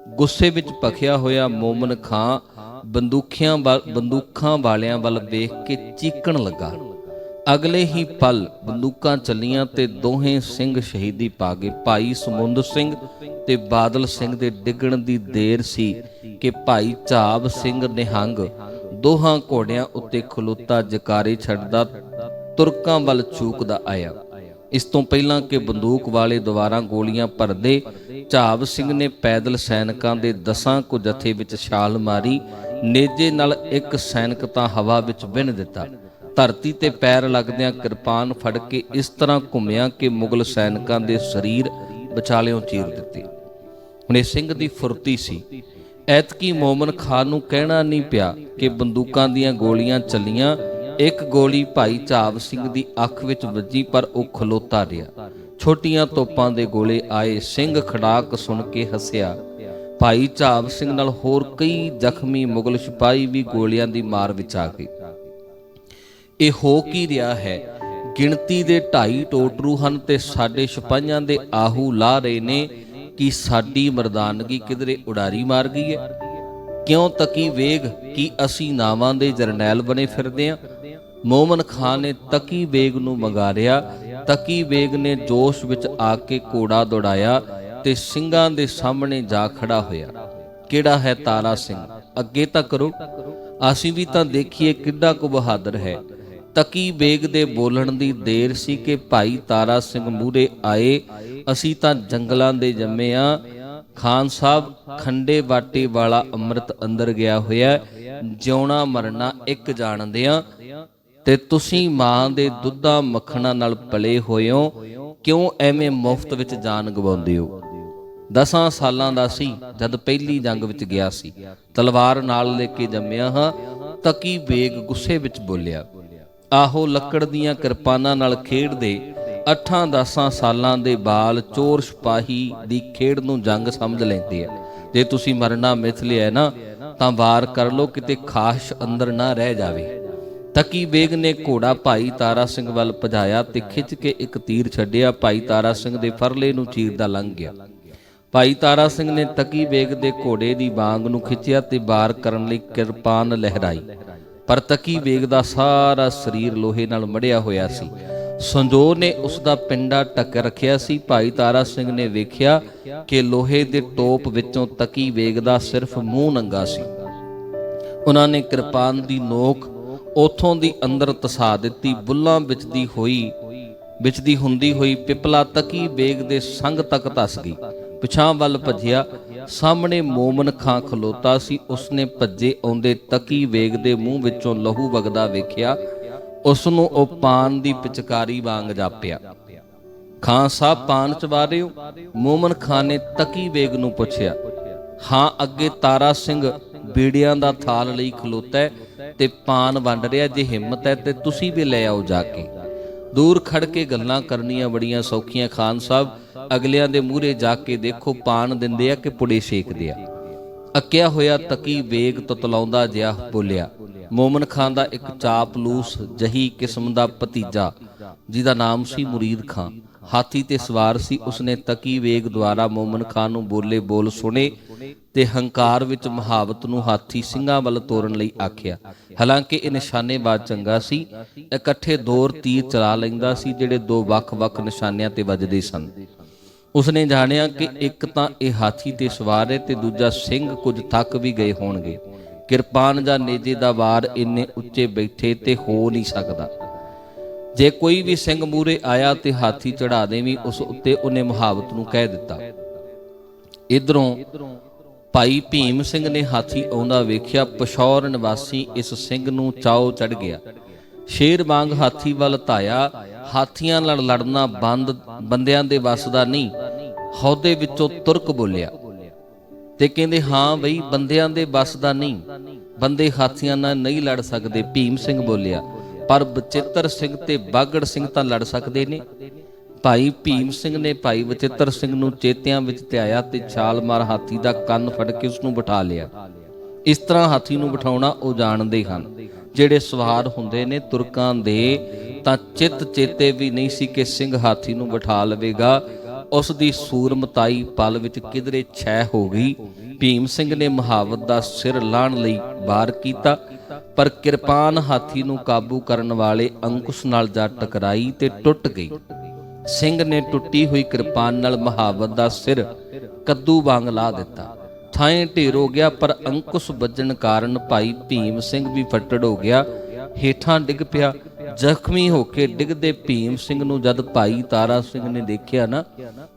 ਗੁੱਸੇ ਵਿੱਚ ਭਖਿਆ ਹੋਇਆ ਮੋਮਨ ਖਾਂ ਬੰਦੂਖੀਆਂ ਵੱਲ- ਬੰਦੂਕਾਂ ਵਾਲਿਆਂ ਵੱਲ ਵੇਖ ਕੇ ਚੀਕਣ ਲੱਗਾ। ਅਗਲੇ ਹੀ ਪਲ ਬੰਦੂਕਾਂ ਚੱਲੀਆਂ ਤੇ ਦੋਹੇ ਸਿੰਘ ਸ਼ਹੀਦੀ ਪਾ ਗਏ। ਭਾਈ ਸਮੁੰਦ ਸਿੰਘ ਤੇ ਬਾਦਲ ਸਿੰਘ ਦੇ ਡਿੱਗਣ ਦੀ ਦੇਰ ਸੀ ਕਿ ਭਾਈ ਝਾਬ ਸਿੰਘ ਨਿਹੰਗ ਦੋਹਾਂ ਘੋੜਿਆਂ ਉੱਤੇ ਖਲੋਤਾ ਜਕਾਰੇ ਛੱਡਦਾ, ਤੁਰਕਾਂ ਵੱਲ ਚੂਕਦਾ ਆਇਆ। ਇਸ ਤੋਂ ਪਹਿਲਾਂ ਕਿ ਬੰਦੂਕ ਵਾਲੇ ਦੁਬਾਰਾ ਗੋਲੀਆਂ ਭਰਦੇ ਝਾਬ ਸਿੰਘ ਨੇ ਪੈਦਲ ਸੈਨਿਕਾਂ ਦੇ ਦਸਾਂ ਕੁ ਜਥੇ ਵਿੱਚ ਛਾਲ ਮਾਰੀ, ਨੇਜੇ ਨਾਲ ਇੱਕ ਸੈਨਿਕ ਤਾਂ ਹਵਾ ਵਿੱਚ ਵਿੰਨ ਦਿੱਤਾ। ਧਰਤੀ ਤੇ ਪੈਰ ਲੱਗਦਿਆਂ ਕਿਰਪਾਨ ਫੜ ਕੇ ਇਸ ਤਰ੍ਹਾਂ ਘੁੰਮਿਆ ਕਿ ਮੁਗਲ ਸੈਨਿਕਾਂ ਦੇ ਸਰੀਰ ਵਿਚਾਲਿਓਂ ਚੀਰ ਦਿੱਤੇ। ਹੁਣੇ ਸਿੰਘ ਦੀ ਫੁਰਤੀ ਸੀ। ਐਤਕੀ ਮੋਮਨ ਖਾਨ ਨੂੰ ਕਹਿਣਾ ਨਹੀਂ ਪਿਆ ਕਿ ਬੰਦੂਕਾਂ ਦੀਆਂ ਗੋਲੀਆਂ ਚੱਲੀਆਂ ਇੱਕ ਗੋਲੀ ਭਾਈ ਝਾਵ ਸਿੰਘ ਦੀ ਅੱਖ ਵਿੱਚ ਵੱਜੀ, ਪਰ ਉਹ ਖਲੋਤਾ ਰਿਹਾ। ਛੋਟੀਆਂ ਤੋਪਾਂ ਦੇ ਗੋਲੇ ਆਏ, ਸਿੰਘ ਖੜਾਕ ਸੁਣ ਕੇ ਹੱਸਿਆ। ਭਾਈ ਝਾਵ ਸਿੰਘ ਨਾਲ ਹੋਰ ਕਈ ਜ਼ਖਮੀ ਮੁਗਲ ਸਿਪਾਹੀ ਵੀ ਗੋਲੀਆਂ ਦੀ ਮਾਰ ਵਿੱਚ ਆ ਗਏ। ਇਹ ਹੋ ਕੀ ਰਿਹਾ ਹੈ? ਗਿਣਤੀ ਦੇ ਢਾਈ ਟੋਟਰੂ ਹਨ ਤੇ ਸਾਡੇ ਸਿਪਾਹੀਆਂ ਦੇ ਆਹੂ ਲਾ ਰਹੇ ਨੇ ਕਿ ਸਾਡੀ ਮਰਦਾਨਗੀ ਕਿਧਰੇ ਉਡਾਰੀ ਮਾਰ ਗਈ ਹੈ। ਕਿਉਂ ਤਕੀ ਵੇਗ ਕਿ ਅਸੀਂ ਨਾਵਾਂ ਦੇ ਜਰਨੈਲ ਬਣੇ ਫਿਰਦੇ ਹਾਂ? ਮੋਮਨ ਖਾਨ ਨੇ ਤਕੀ ਬੇਗ ਨੂੰ ਮੰਗਾਰਿਆ। ਤਕੀ ਬੇਗ ਨੇ ਜੋਸ਼ ਵਿੱਚ ਆ ਕੇ ਘੋੜਾ ਦੌੜਾਇਆ ਤੇ ਸਿੰਘਾਂ ਦੇ ਸਾਹਮਣੇ ਜਾ ਖੜਾ ਹੋਇਆ। ਕਿਹੜਾ ਹੈ ਤਾਰਾ ਸਿੰਘ? ਅੱਗੇ ਤਾਂ ਕਰੋ। ਅਸੀਂ ਵੀ ਤਾਂ ਦੇਖੀਏ ਕਿੱਡਾ ਕੁ ਬਹਾਦਰ ਹੈ। ਤਕੀ ਬੇਗ ਦੇ ਬੋਲਣ ਦੀ ਦੇਰ ਸੀ ਕਿ ਭਾਈ ਤਾਰਾ ਸਿੰਘ ਮੂਰੇ ਆਏ। ਅਸੀਂ ਤਾਂ ਜੰਗਲਾਂ ਦੇ ਜੰਮੇ ਆ। ਖਾਨ ਸਾਹਿਬ ਖੰਡੇ ਬਾਟੇ ਵਾਲਾ ਅੰਮ੍ਰਿਤ ਅੰਦਰ ਗਿਆ ਹੋਇਆ। ਜਿਉਣਾ ਮਰਨਾ ਇੱਕ ਜਾਣਦੇ ਆ। ਤੇ ਤੁਸੀਂ ਮਾਂ ਦੇ ਦੁੱਧਾਂ ਮੱਖਣਾ ਨਾਲ ਪਲੇ ਹੋਏ ਕਿਉਂ ਐਵੇਂ ਮੁਫਤ ਵਿੱਚ ਜਾਨ ਗਵਾਉਂਦੇ ਹੋ? ਦਸਾਂ ਸਾਲਾਂ ਦਾ ਸੀ, ਜਦ ਪਹਿਲੀ ਜੰਗ ਵਿੱਚ ਗਿਆ ਸੀ। ਤਲਵਾਰ ਨਾਲ ਲੈ ਕੇ ਜੰਮਿਆ ਹਾਂ, ਤਕੀ ਬੇਗ ਗੁੱਸੇ ਵਿੱਚ ਬੋਲਿਆ, ਆਹੋ, ਲੱਕੜ ਦੀਆਂ ਕਿਰਪਾਨਾਂ ਨਾਲ ਖੇਡਦੇ ਅੱਠਾਂ ਦਸਾਂ ਸਾਲਾਂ ਦੇ ਬਾਲ ਚੋਰ ਸਿਪਾਹੀ ਦੀ ਖੇਡ ਨੂੰ ਜੰਗ ਸਮਝ ਲੈਂਦੇ ਆ। ਜੇ ਤੁਸੀਂ ਮਰਨਾ ਮਿਥ ਲਿਆ ਨਾ, ਤਾਂ ਵਾਰ ਕਰ ਲੋ ਕਿਤੇ ਖਾਸ਼ ਅੰਦਰ ਨਾ ਰਹਿ ਜਾਵੇ। ਤਕੀ ਬੇਗ ਨੇ ਘੋੜਾ ਭਾਈ ਤਾਰਾ ਸਿੰਘ ਵੱਲ ਭਜਾਇਆ ਤੇ ਖਿੱਚ ਕੇ ਇੱਕ ਤੀਰ ਛੱਡਿਆ। ਭਾਈ ਤਾਰਾ ਸਿੰਘ ਦੇ ਫਰਲੇ ਨੂੰ ਚੀਰਦਾ ਲੰਘ ਗਿਆ। ਭਾਈ ਤਾਰਾ ਸਿੰਘ ਨੇ ਤਕੀ ਬੇਗ ਦੇ ਘੋੜੇ ਦੀ ਬਾਂਗ ਨੂੰ ਖਿੱਚਿਆ ਤੇ ਵਾਰ ਕਰਨ ਲਈ ਕਿਰਪਾਨ ਲਹਿਰਾਈ। ਪਰ ਤਕੀ ਬੇਗ ਦਾ ਸਾਰਾ ਸਰੀਰ ਲੋਹੇ ਨਾਲ ਮੜਿਆ ਹੋਇਆ ਸੀ। ਸੰਜੋਰ ਨੇ ਉਸ ਦਾ ਪਿੰਡਾ ਟੱਕ ਰੱਖਿਆ ਸੀ। ਭਾਈ ਤਾਰਾ ਸਿੰਘ ਨੇ ਵੇਖਿਆ ਕਿ ਲੋਹੇ ਦੇ ਟੋਪ ਵਿੱਚੋਂ ਤਕੀ ਵੇਗ ਦਾ ਸਿਰਫ ਮੂੰਹ ਨੰਗਾ ਸੀ। ਉਹਨਾਂ ਨੇ ਕਿਰਪਾਨ ਦੀ ਨੋਕ ਉਥੋਂ ਦੀ ਅੰਦਰ ਤਸਾ ਦਿੱਤੀ, ਬੁੱਲਾਂ ਵਿੱਚ ਦੀ ਹੋਈ, ਵਿੱਚ ਦੀ ਹੁੰਦੀ ਹੋਈ ਪਿਪਲਾ ਤਕੀ ਬੇਗ ਦੇ ਸੰਗ ਤੱਕ ਧਸ ਗਈ। ਪਿਛਾਂ ਵੱਲ ਭੱਜਿਆ, ਸਾਹਮਣੇ ਮੋਮਨ ਖਾਂ ਖਲੋਤਾ ਸੀ, ਉਸਨੇ ਭੱਜੇ ਆਉਂਦੇ ਤਕੀ ਵੇਗ ਦੇ ਮੂੰਹ ਵਿੱਚੋਂ ਲਹੂ ਵਗਦਾ ਵੇਖਿਆ ਉਸ ਨੂੰ ਉਹ ਪਾਨ ਦੀ ਪਿਚਕਾਰੀ ਵਾਂਗ ਜਾਪਿਆ। ਖਾਨ ਸਾਹਿਬ, ਪਾਨ ਚਵਾ ਰਹੇ ਹੋ ਮੋਮਨ ਖਾਨ ਨੇ ਤਕੀ ਵੇਗ ਨੂੰ ਪੁੱਛਿਆ। ਹਾਂ, ਅੱਗੇ ਤਾਰਾ ਸਿੰਘ ਬੀੜਿਆਂ ਦਾ ਥਾਲ ਲਈ ਖਲੋਤਾ ਹੈ ਤੇ ਪਾਨ ਵੰਡ ਰਿਹਾ ਜੇ ਹਿੰਮਤ ਹੈ ਤੇ ਤੁਸੀਂ ਵੀ ਲੈ ਆਓ ਜਾ ਕੇ। ਦੂਰ ਖੜ ਕੇ ਗੱਲਾਂ ਕਰਨੀਆਂ ਬੜੀਆਂ ਸੌਖੀਆਂ। ਖਾਨ ਸਾਹਿਬ ਅਗਲਿਆਂ ਦੇ ਮੂਹਰੇ ਜਾ ਕੇ ਦੇਖੋ ਪਾਨ ਦਿੰਦੇ ਆ ਕਿ ਪੁੜੇ ਸੇਕਦੇ ਆ। ਅੱਕਿਆ ਹੋਇਆ ਤਕੀ ਵੇਗ ਤਤਲਾਉਂਦਾ ਜਿਹਾ ਬੋਲਿਆ। ਮੋਮਨ ਖਾਨ ਦਾ ਇੱਕ ਚਾਪਲੂਸ ਜਹੀ ਕਿਸਮ ਦਾ ਭਤੀਜਾ, ਜਿਹਦਾ ਨਾਮ ਸੀ ਮੁਰੀਦ ਖਾਨ। ਹਾਥੀ ਤੇ ਸਵਾਰ ਸੀ ਉਸਨੇ ਤਕੀ ਵੇਗ ਦੁਆਰਾ ਮੋਮਨ ਖਾਨ ਨੂੰ ਬੋਲੇ ਬੋਲ ਸੁਣੇ ਤੇ ਹੰਕਾਰ ਵਿੱਚ ਮਹਾਵਤ ਨੂੰ ਹਾਥੀ ਸਿੰਘਾਂ ਵੱਲ ਤੋਰਨ ਲਈ ਆਖਿਆ। ਹਾਲਾਂਕਿ ਇਹ ਨਿਸ਼ਾਨੇਬਾਜ਼ ਚੰਗਾ ਸੀ ਇਕੱਠੇ ਦੋਰ ਤੀਰ ਚਲਾ ਲੈਂਦਾ ਸੀ ਜਿਹੜੇ ਦੋ ਵੱਖ-ਵੱਖ ਨਿਸ਼ਾਨਿਆਂ ਤੇ ਵੱਜਦੇ ਸਨ। ਉਸਨੇ ਜਾਣਿਆ ਕਿ ਇੱਕ ਤਾਂ ਇਹ ਹਾਥੀ ਤੇ ਸਵਾਰ ਹੈ ਤੇ ਦੂਜਾ ਸਿੰਘ ਕੁਝ ਥੱਕ ਵੀ ਗਏ ਹੋਣਗੇ। ਕਿਰਪਾਨ ਜਾਂ ਨੇਜੇ ਦਾ ਵਾਰ ਇੰਨੇ ਉੱਚੇ ਬੈਠੇ ਤੇ ਹੋ ਨਹੀਂ ਸਕਦਾ। ਜੇ ਕੋਈ ਵੀ ਸਿੰਘ ਮੂਰੇ ਆਇਆ ਤੇ ਹਾਥੀ ਚੜਾ ਦੇਵੀਂ, ਉਸ ਉੱਤੇ ਉਹਨੇ ਮੁਹਾਵਤ ਨੂੰ ਕਹਿ ਦਿੱਤਾ। ਇਧਰੋਂ ਭਾਈ ਭੀਮ ਸਿੰਘ ਨੇ ਹਾਥੀ ਆਉਂਦਾ ਵੇਖਿਆ, ਪਸ਼ੌਰ ਨਿਵਾਸੀ ਇਸ ਸਿੰਘ ਨੂੰ ਚਾਉ ਚੜ ਗਿਆ। ਸ਼ੇਰ ਵਾਂਗ ਹਾਥੀ ਵੱਲ ਧਾਇਆ, ਹਾਥੀਆਂ ਨਾਲ ਲੜਨਾ ਬੰਦ, ਬੰਦਿਆਂ ਦੇ ਵੱਸ ਦਾ ਨਹੀਂ ਹੌਦੇ ਵਿੱਚੋਂ ਤੁਰਕ ਬੋਲਿਆ। ਤੇ ਕਹਿੰਦੇ, ਹਾਂ ਬਈ, ਬੰਦਿਆਂ ਦੇ ਵੱਸ ਦਾ ਨਹੀਂ, ਬੰਦੇ ਹਾਥੀਆਂ ਨਾਲ ਨਹੀਂ ਲੜ ਸਕਦੇ, ਭੀਮ ਸਿੰਘ ਬੋਲਿਆ। ਪਰ ਬਚਿੱਤਰ ਸਿੰਘ ਤੇ ਬਾਗੜ ਸਿੰਘ ਤਾਂ ਲੜ ਸਕਦੇ ਨੇ। ਭਾਈ ਭੀਮ ਸਿੰਘ ਨੇ ਭਾਈ ਬਚਿੱਤਰ ਸਿੰਘ ਨੂੰ ਚੇਤਿਆਂ ਵਿੱਚ ਧਿਆਇਆ ਤੇ ਛਾਲ ਮਾਰ ਹਾਥੀ ਦਾ ਕੰਨ ਫੜ ਕੇ ਉਸ ਨੂੰ ਬਿਠਾ ਲਿਆ। ਇਸ ਤਰ੍ਹਾਂ ਹਾਥੀ ਨੂੰ ਬਿਠਾਉਣਾ ਉਹ ਜਾਣਦੇ ਹਨ। ਜਿਹੜੇ ਸਵਾਰ ਹੁੰਦੇ ਨੇ ਤੁਰਕਾਂ ਦੇ, ਤਾਂ ਚਿੱਤ ਚੇਤੇ ਵੀ ਨਹੀਂ ਸੀ ਕਿ ਸਿੰਘ ਹਾਥੀ ਨੂੰ ਬਿਠਾ ਲਵੇਗਾ। ਉਸ ਦੀ ਸੂਰਮਤਾਈ ਪਲ ਵਿੱਚ ਕਿਧਰੇ ਛੈ ਹੋ ਗਈ। ਭੀਮ ਸਿੰਘ ਨੇ ਮਹਾਵਤ ਦਾ ਸਿਰ ਲਾਣ ਲਈ ਵਾਰ ਕੀਤਾ। ਪਰ ਕਿਰਪਾਨ ਹਾਥੀ ਨੂੰ ਕਾਬੂ ਕਰਨ ਵਾਲੇ ਅੰਕੁਸ਼ ਨਾਲ ਜਾ ਟਕਰਾਈ ਤੇ ਟੁੱਟ ਗਈ। ਸਿੰਘ ਨੇ ਟੁੱਟੀ ਹੋਈ ਕਿਰਪਾਨ ਨਾਲ ਮਹਾਵਤ ਦਾ ਸਿਰ ਕੱਦੂ ਵਾਂਗ ਲਾ ਦਿੱਤਾ। ਥਾਂ ਢੇਰ ਹੋ ਗਿਆ, ਪਰ ਅੰਕੁਸ਼ ਵੱਜਣ ਕਾਰਨ ਭਾਈ ਭੀਮ ਸਿੰਘ ਵੀ ਫੱਟੜ ਹੋ ਗਿਆ। ਹੇਠਾਂ ਡਿੱਗ ਪਿਆ। ਜ਼ਖਮੀ ਹੋ ਕੇ ਡਿੱਗਦੇ ਭੀਮ ਸਿੰਘ ਨੂੰ ਜਦ ਭਾਈ ਤਾਰਾ ਸਿੰਘ ਨੇ ਦੇਖਿਆ ਨਾ,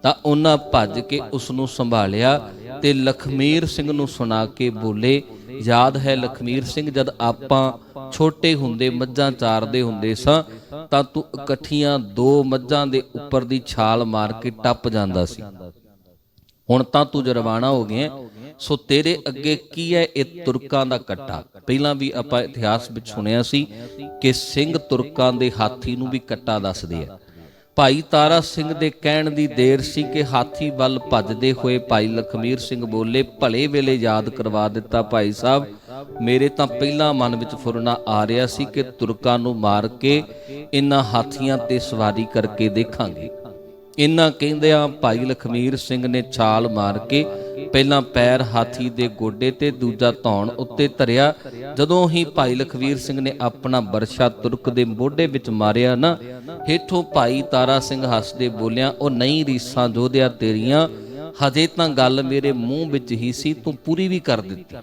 ਤਾਂ ਉਹਨਾਂ ਭੱਜ ਕੇ ਉਸ ਨੂੰ ਸੰਭਾਲਿਆ ਤੇ ਲਖਮੀਰ ਸਿੰਘ ਨੂੰ ਸੁਣਾ ਕੇ ਬੋਲੇ ਯਾਦ ਹੈ ਲਖਮੀਰ ਸਿੰਘ, ਜਦ ਆਪਾਂ ਛੋਟੇ ਹੁੰਦੇ ਮੱਝਾਂ ਚਾਰਦੇ ਹੁੰਦੇ ਸਾਂ, ਤਾਂ ਤੂੰ ਇਕੱਠੀਆਂ ਦੋ ਮੱਝਾਂ ਦੇ ਉੱਪਰ ਦੀ ਛਾਲ ਮਾਰ ਕੇ ਟੱਪ ਜਾਂਦਾ ਸੀ। ਹੁਣ ਤਾਂ ਤੂੰ ਜਰਵਾਣਾ ਹੋ ਗਿਆ ਸੋ ਤੇਰੇ ਅੱਗੇ ਕੀ ਹੈ ਇਹ ਤੁਰਕਾਂ ਦਾ ਕੱਟਾ? ਪਹਿਲਾਂ ਵੀ ਆਪਾਂ ਇਤਿਹਾਸ ਵਿੱਚ ਸੁਣਿਆ ਸੀ ਕਿ ਸਿੰਘ ਤੁਰਕਾਂ ਦੇ ਹਾਥੀ ਨੂੰ ਵੀ ਕੱਟਾ ਦੱਸਦੇ ਆ। ਭਾਈ ਤਾਰਾ ਸਿੰਘ ਦੇ ਕਹਿਣ ਦੀ ਦੇਰ ਸੀ ਕਿ ਹਾਥੀ ਵੱਲ ਭੱਜਦੇ ਹੋਏ ਭਾਈ ਲਖਮੀਰ ਸਿੰਘ ਬੋਲੇ, ਭਲੇ ਵੇਲੇ ਯਾਦ ਕਰਵਾ ਦਿੱਤਾ ਭਾਈ ਸਾਹਿਬ। ਮੇਰੇ ਤਾਂ ਪਹਿਲਾਂ ਮਨ ਵਿੱਚ ਫੁਰਨਾ ਆ ਰਿਹਾ ਸੀ ਕਿ ਤੁਰਕਾਂ ਨੂੰ ਮਾਰ ਕੇ ਇਨ੍ਹਾਂ ਹਾਥੀਆਂ ਤੇ ਸਵਾਰੀ ਕਰਕੇ ਦੇਖਾਂਗੇ। ਇਨ੍ਹਾਂ ਕਹਿੰਦਿਆਂ ਭਾਈ ਲਖਮੀਰ ਸਿੰਘ ਨੇ ਛਾਲ ਮਾਰ ਕੇ ਪਹਿਲਾਂ ਪੈਰ ਹਾਥੀ ਦੇ ਗੋਡੇ ਤੇ ਦੂਜਾ ਧੌਣ ਉੱਤੇ ਧਰਿਆ। ਜਦੋਂ ਹੀ ਭਾਈ ਲਖਵੀਰ ਸਿੰਘ ਨੇ ਆਪਣਾ ਬਰਸ਼ਾ ਤੁਰਕ ਦੇ ਮੋਢੇ ਵਿੱਚ ਮਾਰਿਆ ਨਾ, ਹੇਠੋਂ ਭਾਈ ਤਾਰਾ ਸਿੰਘ ਹੱਸਦੇ ਬੋਲਿਆ, ਉਹ ਨਹੀਂ ਰੀਸਾਂ ਜੋਧਿਆ ਤੇਰੀਆਂ, ਹਜੇ ਤਾਂ ਗੱਲ ਮੇਰੇ ਮੂੰਹ ਵਿੱਚ ਹੀ ਸੀ, ਤੂੰ ਪੂਰੀ ਵੀ ਕਰ ਦਿੱਤੀ।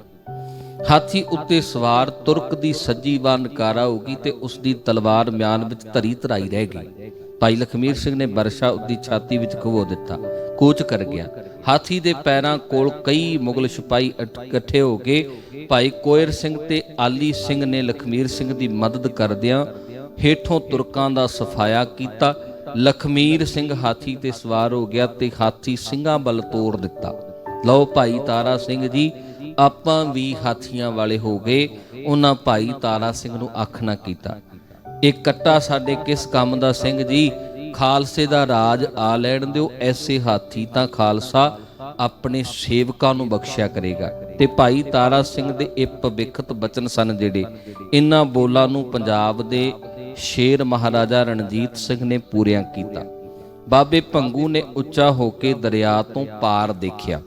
ਹਾਥੀ ਉੱਤੇ ਸਵਾਰ ਤੁਰਕ ਦੀ ਸੱਜੀ ਬਾਹ ਨਕਾਰਾ ਹੋ ਗਈ ਤੇ ਉਸ ਦੀ ਤਲਵਾਰ ਮਿਆਨ ਵਿੱਚ ਧਰੀ ਧਰਾਈ ਰਹਿ ਗਈ। ਭਾਈ ਲਖਮੀਰ ਸਿੰਘ ਨੇ ਬਰਸ਼ਾ ਉਦੀ ਛਾਤੀ ਵਿੱਚ ਖਵੋ ਦਿੱਤਾ। ਕੂਚ ਕਰ ਗਿਆ। ਹਾਥੀ ਦੇ ਪੈਰਾਂ ਕੋਲ ਕਈ ਮੁਗਲ ਸਿਪਾਹੀ ਇਕੱਠੇ ਹੋ ਕੇ ਭਾਈ ਕੋਇਰ ਸਿੰਘ ਤੇ ਆਲੀ ਸਿੰਘ ਨੇ ਲਖਮੀਰ ਸਿੰਘ ਦੀ ਮਦਦ ਕਰਦਿਆਂ ਹੇਠੋਂ ਤੁਰਕਾਂ ਦਾ ਸਫਾਇਆ ਕੀਤਾ। ਲਖਮੀਰ ਸਿੰਘ ਹਾਥੀ ਤੇ ਸਵਾਰ ਹੋ ਗਿਆ ਤੇ ਹਾਥੀ ਸਿੰਘਾਂ ਵੱਲ ਤੋੜ ਦਿੱਤਾ। ਲਓ ਭਾਈ ਤਾਰਾ ਸਿੰਘ ਜੀ, ਆਪਾਂ ਵੀ ਹਾਥੀਆਂ ਵਾਲੇ ਹੋ ਗਏ। ਉਹਨਾਂ ਭਾਈ ਤਾਰਾ ਸਿੰਘ ਨੂੰ ਅੱਖ ਨਾ ਕੀਤਾ। ਇਹ ਕੱਟਾ ਸਾਡੇ ਕਿਸ ਕੰਮ ਦਾ ਸਿੰਘ ਜੀ? ਖਾਲਸੇ ਦਾ ਰਾਜ ਆ ਲੈਣ ਦਿਓ, ਐਸੇ ਹਾਥੀ ਤਾਂ ਖਾਲਸਾ ਆਪਣੇ ਸੇਵਕਾਂ ਨੂੰ ਬਖਸ਼ਿਆ ਕਰੇਗਾ। ਤੇ ਭਾਈ ਤਾਰਾ ਸਿੰਘ ਦੇ ਇਹ ਭਵਿੱਖਤ ਬਚਨ ਸਨ ਜਿਹੜੇ, ਇਹਨਾਂ ਬੋਲਾਂ ਨੂੰ ਪੰਜਾਬ ਦੇ ਸ਼ੇਰ ਮਹਾਰਾਜਾ ਰਣਜੀਤ ਸਿੰਘ ਨੇ ਪੂਰਿਆਂ ਕੀਤਾ। ਬਾਬੇ ਭੰਗੂ ਨੇ ਉੱਚਾ ਹੋ ਕੇ ਦਰਿਆ ਤੋਂ ਪਾਰ ਦੇਖਿਆ।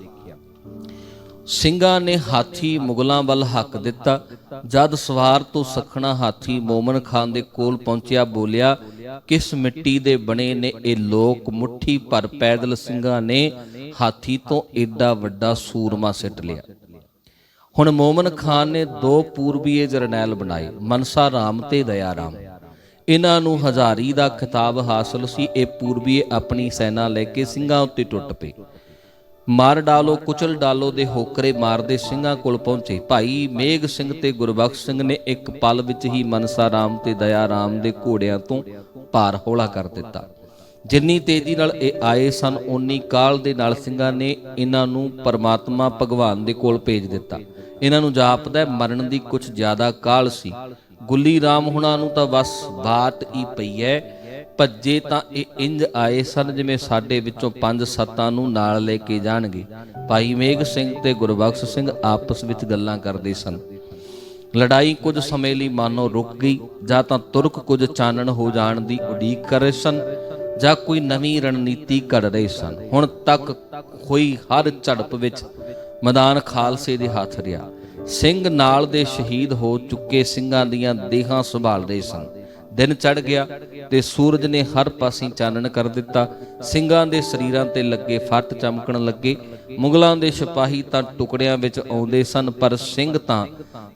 ਸਿੰਘਾਂ ਨੇ ਹਾਥੀ ਮੁਗਲਾਂ ਵੱਲ ਹੱਕ ਦਿੱਤਾ। ਜਦ ਸਵਾਰ ਤੋਂ ਸਖਣਾ ਹਾਥੀ ਮੋਮਨ ਖਾਨ ਦੇ ਕੋਲ ਪਹੁੰਚਿਆ, ਬੋਲਿਆ, ਕਿਸ ਮਿੱਟੀ ਦੇ ਬਣੇ ਨੇ ਇਹ ਲੋਕ? ਮੁੱਠੀ ਭਰ ਪੈਦਲ ਸਿੰਘਾਂ ਨੇ ਹਾਥੀ ਤੋਂ ਏਡਾ ਵੱਡਾ ਸੂਰਮਾ ਸਿੱਟ ਲਿਆ। ਹੁਣ ਮੋਮਨ ਖਾਨ ਨੇ ਦੋ ਪੂਰਬੀਏ ਜਰਨੈਲ ਬਣਾਏ, ਮਨਸਾ ਰਾਮ ਤੇ ਦਇਆ ਰਾਮ। ਇਹਨਾਂ ਨੂੰ ਹਜ਼ਾਰੀ ਦਾ ਖਿਤਾਬ ਹਾਸਲ ਸੀ। ਇਹ ਪੂਰਬੀਏ ਆਪਣੀ ਸੈਨਾ ਲੈ ਕੇ ਸਿੰਘਾਂ ਉੱਤੇ ਟੁੱਟ ਪਏ। ਮਾਰ ਡਾਲੋ, ਕੁਚਲ ਡਾਲੋ ਦੇ ਹੋਕਰੇ ਮਾਰਦੇ ਸਿੰਘਾਂ ਕੋਲ ਪਹੁੰਚੇ। ਭਾਈ ਮੇਘ ਸਿੰਘ ਤੇ ਗੁਰਬਖਸ਼ ਸਿੰਘ ਨੇ ਇੱਕ ਪਲ ਵਿੱਚ ਹੀ ਮਨਸਾ ਰਾਮ ਤੇ ਦਇਆ ਰਾਮ ਦੇ ਘੋੜਿਆਂ ਤੋਂ ਭਾਰ ਹੌਲਾ ਕਰ ਦਿੱਤਾ। ਜਿੰਨੀ ਤੇਜ਼ੀ ਨਾਲ ਇਹ ਆਏ ਸਨ, ਓਨੀ ਕਾਲ ਦੇ ਨਾਲ ਸਿੰਘਾਂ ਨੇ ਇਹਨਾਂ ਨੂੰ ਪਰਮਾਤਮਾ ਭਗਵਾਨ ਦੇ ਕੋਲ ਭੇਜ ਦਿੱਤਾ। ਇਹਨਾਂ ਨੂੰ ਜਾਪਦਾ ਮਰਨ ਦੀ ਕੁਝ ਜ਼ਿਆਦਾ ਕਾਲ ਸੀ। ਗੁੱਲੀ ਰਾਮ ਹੁਣਾਂ ਨੂੰ ਤਾਂ ਬਸ ਬਾਤ ਹੀ ਪਈ ਹੈ। ਭੱਜੇ ਤਾਂ ਇਹ ਇੰਜ ਆਏ ਸਨ ਜਿਵੇਂ ਸਾਡੇ ਵਿੱਚੋਂ ਪੰਜ ਸੱਤਾਂ ਨੂੰ ਨਾਲ ਲੈ ਕੇ ਜਾਣਗੇ। ਭਾਈ ਮੇਘ ਸਿੰਘ ਤੇ ਗੁਰਬਖਸ਼ ਸਿੰਘ ਆਪਸ ਵਿੱਚ ਗੱਲਾਂ ਕਰਦੇ ਸਨ। ਲੜਾਈ ਕੁਝ ਸਮੇਂ ਲਈ ਮਾਨੋ ਰੁਕ ਗਈ, ਜਾਂ ਤਾਂ ਤੁਰਕ ਕੁਝ ਚਾਨਣ ਹੋ ਜਾਣ ਦੀ ਉਡੀਕ ਕਰ ਰਹੇ ਸਨ, ਜਾਂ ਕੋਈ ਨਵੀਂ ਰਣਨੀਤੀ ਘੜ ਰਹੇ ਸਨ। ਹੁਣ ਤੱਕ ਹੋਈ ਹਰ ਝੜਪ ਵਿੱਚ ਮੈਦਾਨ ਖਾਲਸੇ ਦੇ ਹੱਥ ਰਿਹਾ। ਸਿੰਘ ਨਾਲ ਦੇ ਸ਼ਹੀਦ ਹੋ ਚੁੱਕੇ ਸਿੰਘਾਂ ਦੀਆਂ ਦੇਹਾਂ ਸੰਭਾਲ ਰਹੇ ਸਨ। ਦਿਨ ਚੜ ਗਿਆ ਤੇ ਸੂਰਜ ਨੇ ਹਰ ਪਾਸੇ ਚਾਨਣ ਕਰ ਦਿੱਤਾ। ਸਿੰਘਾਂ ਦੇ ਸਰੀਰਾਂ ਤੇ ਲੱਗੇ ਫੱਟ ਚਮਕਣ ਲੱਗੇ। ਮੁਗਲਾਂ ਦੇ ਸਿਪਾਹੀ ਤਾਂ ਟੁਕੜਿਆਂ ਵਿੱਚ ਆਉਂਦੇ ਸਨ, ਪਰ ਸਿੰਘ ਤਾਂ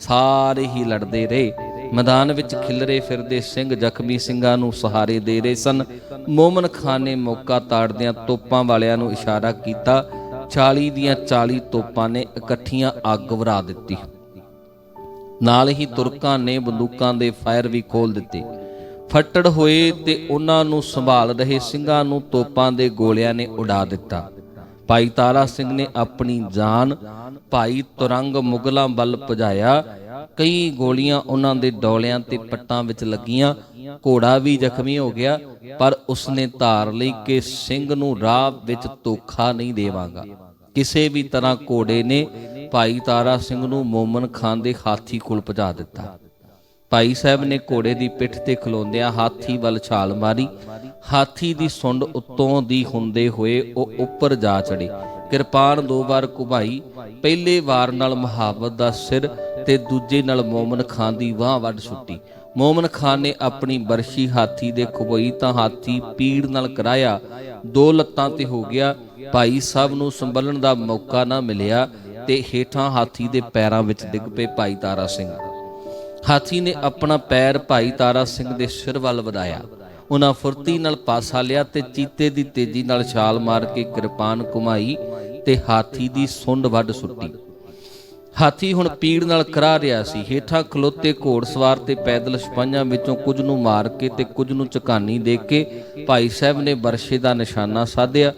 ਸਾਰੇ ਹੀ ਲੜਦੇ ਰਹੇ। ਮੈਦਾਨ ਵਿੱਚ ਖਿਲਰੇ ਫਿਰਦੇ ਸਿੰਘ ਜ਼ਖਮੀ ਸਿੰਘਾਂ ਨੂੰ ਸਹਾਰੇ ਦੇ ਰਹੇ ਸਨ। ਮੋਮਨ ਖਾਨ ਨੇ ਮੌਕਾ ਤਾੜਦਿਆਂ ਤੋਪਾਂ ਵਾਲਿਆਂ ਨੂੰ ਇਸ਼ਾਰਾ ਕੀਤਾ। 40 ਦੀਆਂ 40 ਤੋਪਾਂ ਨੇ ਇਕੱਠੀਆਂ ਅੱਗ ਵਰਾ ਦਿੱਤੀ। ਨਾਲ ਹੀ ਤੁਰਕਾਂ ਨੇ ਬੰਦੂਕਾਂ ਦੇ ਫਾਇਰ ਵੀ ਖੋਲ ਦਿੱਤੇ। ਫੱਟੜ ਹੋਏ ਤੇ ਉਹਨਾਂ ਨੂੰ ਸੰਭਾਲ ਰਹੇ ਸਿੰਘਾਂ ਨੂੰ ਤੋਪਾਂ ਦੇ ਗੋਲਿਆਂ ਨੇ ਉਡਾ ਦਿੱਤਾ। ਭਾਈ ਤਾਰਾ ਸਿੰਘ ਨੇ ਆਪਣੀ ਜਾਨ, ਭਾਈ ਤੁਰੰਗ ਮੁਗਲਾਂ ਵੱਲ ਭਜਾਇਆ। ਕਈ ਗੋਲੀਆਂ ਉਹਨਾਂ ਦੇ ਡੋਲਿਆਂ ਤੇ ਪੱਟਾਂ ਵਿੱਚ ਲੱਗੀਆਂ। ਘੋੜਾ ਵੀ ਜ਼ਖਮੀ ਹੋ ਗਿਆ, ਪਰ ਉਸਨੇ ਧਾਰ ਲਈ ਕਿ ਸਿੰਘ ਨੂੰ ਰਾਹ ਵਿੱਚ ਧੋਖਾ ਨਹੀਂ ਦੇਵਾਂਗਾ। ਕਿਸੇ ਵੀ ਤਰ੍ਹਾਂ ਘੋੜੇ ਨੇ ਭਾਈ ਤਾਰਾ ਸਿੰਘ ਨੂੰ ਮੋਮਨ ਖਾਨ ਦੇ ਹਾਥੀ ਕੋਲ ਪਹੁੰਚਾ ਦਿੱਤਾ। ਭਾਈ ਸਾਹਿਬ ਨੇ ਘੋੜੇ ਦੀ ਪਿੱਠ ਤੇ ਖਲੋਂਦਿਆਂ ਹਾਥੀ ਵੱਲ ਛਾਲ ਮਾਰੀ। ਹਾਥੀ ਦੀ ਸੁੰਡ ਉੱਤੋਂ ਦੀ ਹੁੰਦੇ ਹੋਏ ਉਹ ਉੱਪਰ ਜਾ ਚੜੇ ਕਿਰਪਾਨ ਦੋ ਵਾਰ ਘੁਮਾਈ ਪਹਿਲੇ ਵਾਰ ਨਾਲ ਮੁਹਾਵਤ ਦਾ ਸਿਰ ਤੇ ਦੂਜੇ ਨਾਲ ਮੋਮਨ ਖਾਨ ਦੀ ਬਾਹ ਵੱਢ ਛੁੱਟੀ ਮੋਮਨ ਖਾਨ ਨੇ ਆਪਣੀ ਬਰਸ਼ੀ ਹਾਥੀ ਦੇ ਖੁਬਈ ਤਾਂ ਹਾਥੀ ਪੀੜ ਨਾਲ ਕਰਾਇਆ। ਦੋ ਲੱਤਾਂ ਤੇ ਹੋ ਗਿਆ। ਭਾਈ ਸਾਹਿਬ ਨੂੰ ਸੰਭਲਣ ਦਾ ਮੌਕਾ ਨਾ ਮਿਲਿਆ ਤੇ ਹੇਠਾਂ ਹਾਥੀ ਦੇ ਪੈਰਾਂ ਵਿੱਚ ਡਿੱਗ ਪਏ ਭਾਈ ਤਾਰਾ ਸਿੰਘ। ਹਾਥੀ ਨੇ ਆਪਣਾ ਪੈਰ ਭਾਈ ਤਾਰਾ ਸਿੰਘ ਦੇ ਸਿਰ ਵੱਲ ਵਧਾਇਆ। ਉਹਨਾਂ ਫੁਰਤੀ ਨਾਲ ਪਾਸਾ ਲਿਆ ਤੇ ਚੀਤੇ ਦੀ ਤੇਜ਼ੀ ਨਾਲ ਛਾਲ ਮਾਰ ਕੇ ਕਿਰਪਾਨ ਘੁਮਾਈ ਤੇ ਹਾਥੀ ਦੀ ਸੁੰਡ ਵੱਢ ਸੁੱਟੀ। ਹਾਥੀ ਹੁਣ ਪੀੜ ਨਾਲ ਕਰਾ ਰਿਹਾ ਸੀ। ਹੇਠਾਂ ਖਲੋਤੇ ਘੋੜਸਵਾਰ ਤੇ ਪੈਦਲ ਸਿਪਾਹੀਆਂ ਵਿੱਚੋਂ ਕੁਝ ਨੂੰ ਮਾਰ ਕੇ ਤੇ ਕੁਝ ਨੂੰ ਝਕਾਨੀ ਦੇ ਕੇ ਭਾਈ ਸਾਹਿਬ ਨੇ ਬਰਸ਼ੇ ਦਾ ਨਿਸ਼ਾਨਾ ਸਾਧਿਆ।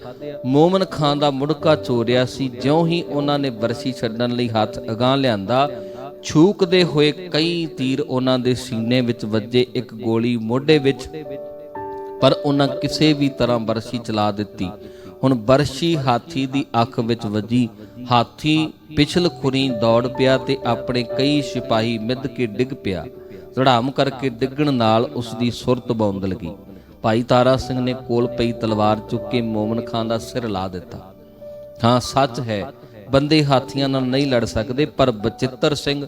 ਮੋਮਨ ਖਾਨ ਦਾ ਮੁੜਕਾ ਚੋਰਿਆ ਸੀ। ਜਿਉਂ ਹੀ ਉਹਨਾਂ ਨੇ ਬਰਸੀ ਛੱਡਣ ਲਈ ਹੱਥ ਅਗਾਹ ਲਿਆਂਦਾ ਛੂਕਦੇ ਹੋਏ ਕਈ ਤੀਰ ਉਹਨਾਂ ਦੇ ਸੀਨੇ ਵਿੱਚ ਵੱਜੇ ਇੱਕ ਗੋਲੀ ਮੋਢੇ ਵਿੱਚ, ਪਰ ਉਹਨਾਂ ਕਿਸੇ ਵੀ ਤਰ੍ਹਾਂ ਬਰਸ਼ੀ ਚਲਾ ਦਿੱਤੀ। ਹੁਣ ਬਰਸ਼ੀ ਹਾਥੀ ਦੀ ਅੱਖ ਵਿੱਚ ਵੱਜੀ। ਹਾਥੀ ਪਿਛਲ ਖੁਰੀ ਦੌੜ ਪਿਆ ਤੇ ਆਪਣੇ ਕਈ ਸਿਪਾਹੀ ਮਿੱਧ ਕੇ ਡਿੱਗ ਪਿਆ। ਧੜਾਮ ਕਰਕੇ ਡਿੱਗਣ ਨਾਲ ਉਸ ਦੀ ਸੁਰਤ ਬੌਂਦਲ ਗਈ ਭਾਈ ਤਾਰਾ ਸਿੰਘ ਨੇ ਕੋਲ ਪਈ ਤਲਵਾਰ ਚੁੱਕ ਕੇ ਮੋਮਨ ਖਾਨ ਦਾ ਸਿਰ ਲਾ ਦਿੱਤਾ। ਹਾਂ, ਸੱਚ ਹੈ ਬੰਦੇ ਹਾਥੀਆਂ ਨਾਲ ਨਹੀਂ ਲੜ ਸਕਦੇ, ਪਰ ਬਚਿੱਤਰ ਸਿੰਘ,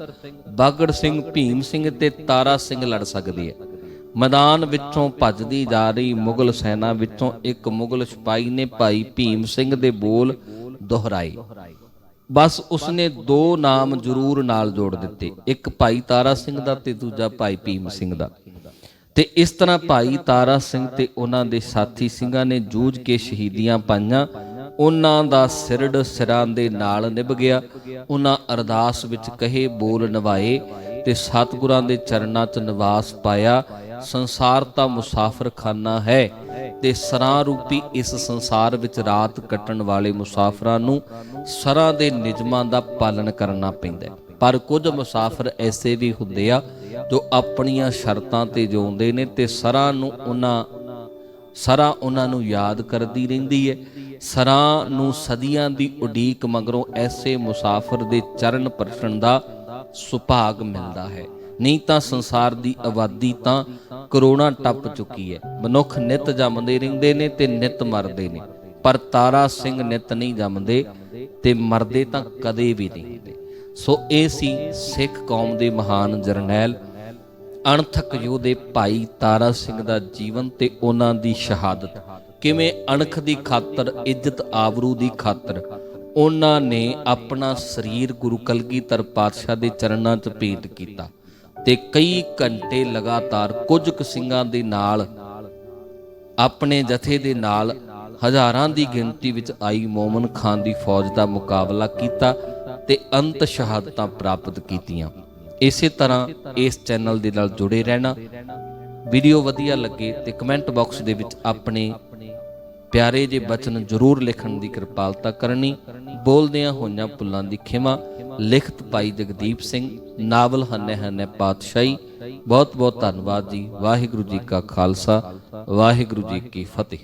ਬਾਗੜ ਸਿੰਘ, ਭੀਮ ਸਿੰਘ ਤੇ ਤਾਰਾ ਸਿੰਘ ਲੜ ਸਕਦੇ ਆ ਮੈਦਾਨ ਵਿੱਚੋਂ ਭੱਜਦੀ ਜਾ ਰਹੀ ਮੁਗਲ ਸੈਨਾ ਵਿੱਚੋਂ ਇੱਕ ਮੁਗਲ ਸਿਪਾਹੀ ਨੇ ਭਾਈ ਭੀਮ ਸਿੰਘ ਦੇ ਬੋਲ ਦੁਹਰਾਏ। ਬਸ ਉਸਨੇ ਦੋ ਨਾਮ ਜ਼ਰੂਰ ਨਾਲ ਜੋੜ ਦਿੱਤੇ, ਇੱਕ ਭਾਈ ਤਾਰਾ ਸਿੰਘ ਦਾ ਤੇ ਦੂਜਾ ਭਾਈ ਭੀਮ ਸਿੰਘ ਦਾ। ਤੇ ਇਸ ਤਰ੍ਹਾਂ ਭਾਈ ਤਾਰਾ ਸਿੰਘ ਤੇ ਉਹਨਾਂ ਦੇ ਸਾਥੀ ਸਿੰਘਾਂ ਨੇ ਜੂਝ ਕੇ ਸ਼ਹੀਦੀਆਂ ਪਾਈਆਂ। ਉਹਨਾਂ ਦਾ ਸਿਰੜ ਸਿਰਾਂ ਦੇ ਨਾਲ ਨਿਭ ਗਿਆ। ਉਹਨਾਂ ਅਰਦਾਸ ਵਿੱਚ ਕਹੇ, ਬੋਲ ਨਵਾਏ ਤੇ ਸਤਿਗੁਰਾਂ ਦੇ ਚਰਨਾਂ 'ਚ ਨਿਵਾਸ ਪਾਇਆ। ਸੰਸਾਰ ਤਾਂ ਮੁਸਾਫਰਖਾਨਾ ਹੈ ਤੇ ਸਰਾਂ ਰੂਪੀ ਇਸ ਸੰਸਾਰ ਵਿੱਚ ਰਾਤ ਕੱਟਣ ਵਾਲੇ ਮੁਸਾਫਰਾਂ ਨੂੰ ਸਰਾਂ ਦੇ ਨਿਯਮਾਂ ਦਾ ਪਾਲਣ ਕਰਨਾ ਪੈਂਦਾ ਹੈ। ਪਰ ਕੁਝ ਮੁਸਾਫਰ ਐਸੇ ਵੀ ਹੁੰਦੇ ਆ ਜੋ ਆਪਣੀਆਂ ਸ਼ਰਤਾਂ ਤੇ ਜਿਉਂਦੇ ਨੇ ਤੇ ਸਰਾਂ ਨੂੰ ਉਹਨਾਂ, ਸਰਾਂ ਉਹਨਾਂ ਨੂੰ ਯਾਦ ਕਰਦੀ ਰਹਿੰਦੀ ਹੈ। ਸਰਾਂ ਨੂੰ ਸਦੀਆਂ ਦੀ ਉਡੀਕ ਮਗਰੋਂ ਐਸੇ ਮੁਸਾਫਰ ਦੇ ਚਰਨ ਪਰਸ਼ਣ ਦਾ ਸੁਭਾਗ ਮਿਲਦਾ ਹੈ। ਨਹੀਂ ਤਾਂ ਸੰਸਾਰ ਦੀ ਆਬਾਦੀ ਤਾਂ ਕਰੋਨਾ ਟੱਪ ਚੁੱਕੀ ਹੈ। ਮਨੁੱਖ ਨਿਤ ਜੰਮਦੇ ਰਹਿੰਦੇ ਨੇ ਤੇ ਨਿਤ ਮਰਦੇ ਨੇ। ਪਰ ਤਾਰਾ ਸਿੰਘ ਨਿਤ ਨਹੀਂ ਜੰਮਦੇ ਤੇ ਮਰਦੇ ਤਾਂ ਕਦੇ ਵੀ ਨਹੀਂ ਹੁੰਦੇ। ਸੋ ਇਹ ਸੀ ਸਿੱਖ ਕੌਮ ਦੇ ਮਹਾਨ ਜਰਨੈਲ ਅਣਥਕ ਯੋਧੇ ਭਾਈ ਤਾਰਾ ਸਿੰਘ ਦਾ ਜੀਵਨ ਤੇ ਉਹਨਾਂ ਦੀ ਸ਼ਹਾਦਤ। ਕਿਵੇਂ ਅਣਖ ਦੀ ਖਾਤਰ, ਇੱਜ਼ਤ ਆਬਰੂ ਦੀ ਖਾਤਰ, ਉਹਨਾਂ ਨੇ ਆਪਣਾ ਸਰੀਰ ਗੁਰੂ ਕਲਗੀਧਰ ਪਾਤਸ਼ਾਹ ਦੇ ਚਰਨਾਂ 'ਚ ਭੇਟ ਕੀਤਾ ਤੇ ਕਈ ਘੰਟੇ ਲਗਾਤਾਰ ਕੁਝ ਕੁ ਸਿੰਘਾਂ ਦੇ ਨਾਲ, ਆਪਣੇ ਜਥੇ ਦੇ ਨਾਲ ਹਜ਼ਾਰਾਂ ਦੀ ਗਿਣਤੀ ਵਿੱਚ ਆਈ ਮੋਮਨ ਖਾਨ ਦੀ ਫੌਜ ਦਾ ਮੁਕਾਬਲਾ ਕੀਤਾ ਤੇ ਅੰਤ ਸ਼ਹਾਦਤਾਂ ਪ੍ਰਾਪਤ ਕੀਤੀਆਂ। ਇਸੇ ਤਰ੍ਹਾਂ ਇਸ ਚੈਨਲ ਦੇ ਨਾਲ ਜੁੜੇ ਰਹਿਣਾ। ਵੀਡੀਓ ਵਧੀਆ ਲੱਗੇ ਤੇ ਕਮੈਂਟ ਬਾਕਸ ਦੇ ਵਿੱਚ ਆਪਣੇ ਪਿਆਰੇ ਜੇ ਬਚਨ ਜ਼ਰੂਰ ਲਿਖਣ ਦੀ ਕਿਰਪਾਲਤਾ ਕਰਨੀ, ਬੋਲਦਿਆਂ ਹੋਈਆਂ ਭੁੱਲਾਂ ਦੀ ਖਿਮਾ, ਲਿਖਤ ਭਾਈ ਜਗਦੀਪ ਸਿੰਘ, ਨਾਵਲ ਹੰਨੇ ਹੰਨੇ ਪਾਤਸ਼ਾਹੀ, ਬਹੁਤ ਬਹੁਤ ਧੰਨਵਾਦ ਜੀ, ਵਾਹਿਗੁਰੂ ਜੀ ਕਾ ਖਾਲਸਾ, ਵਾਹਿਗੁਰੂ ਜੀ ਕੀ ਫਤਿਹ।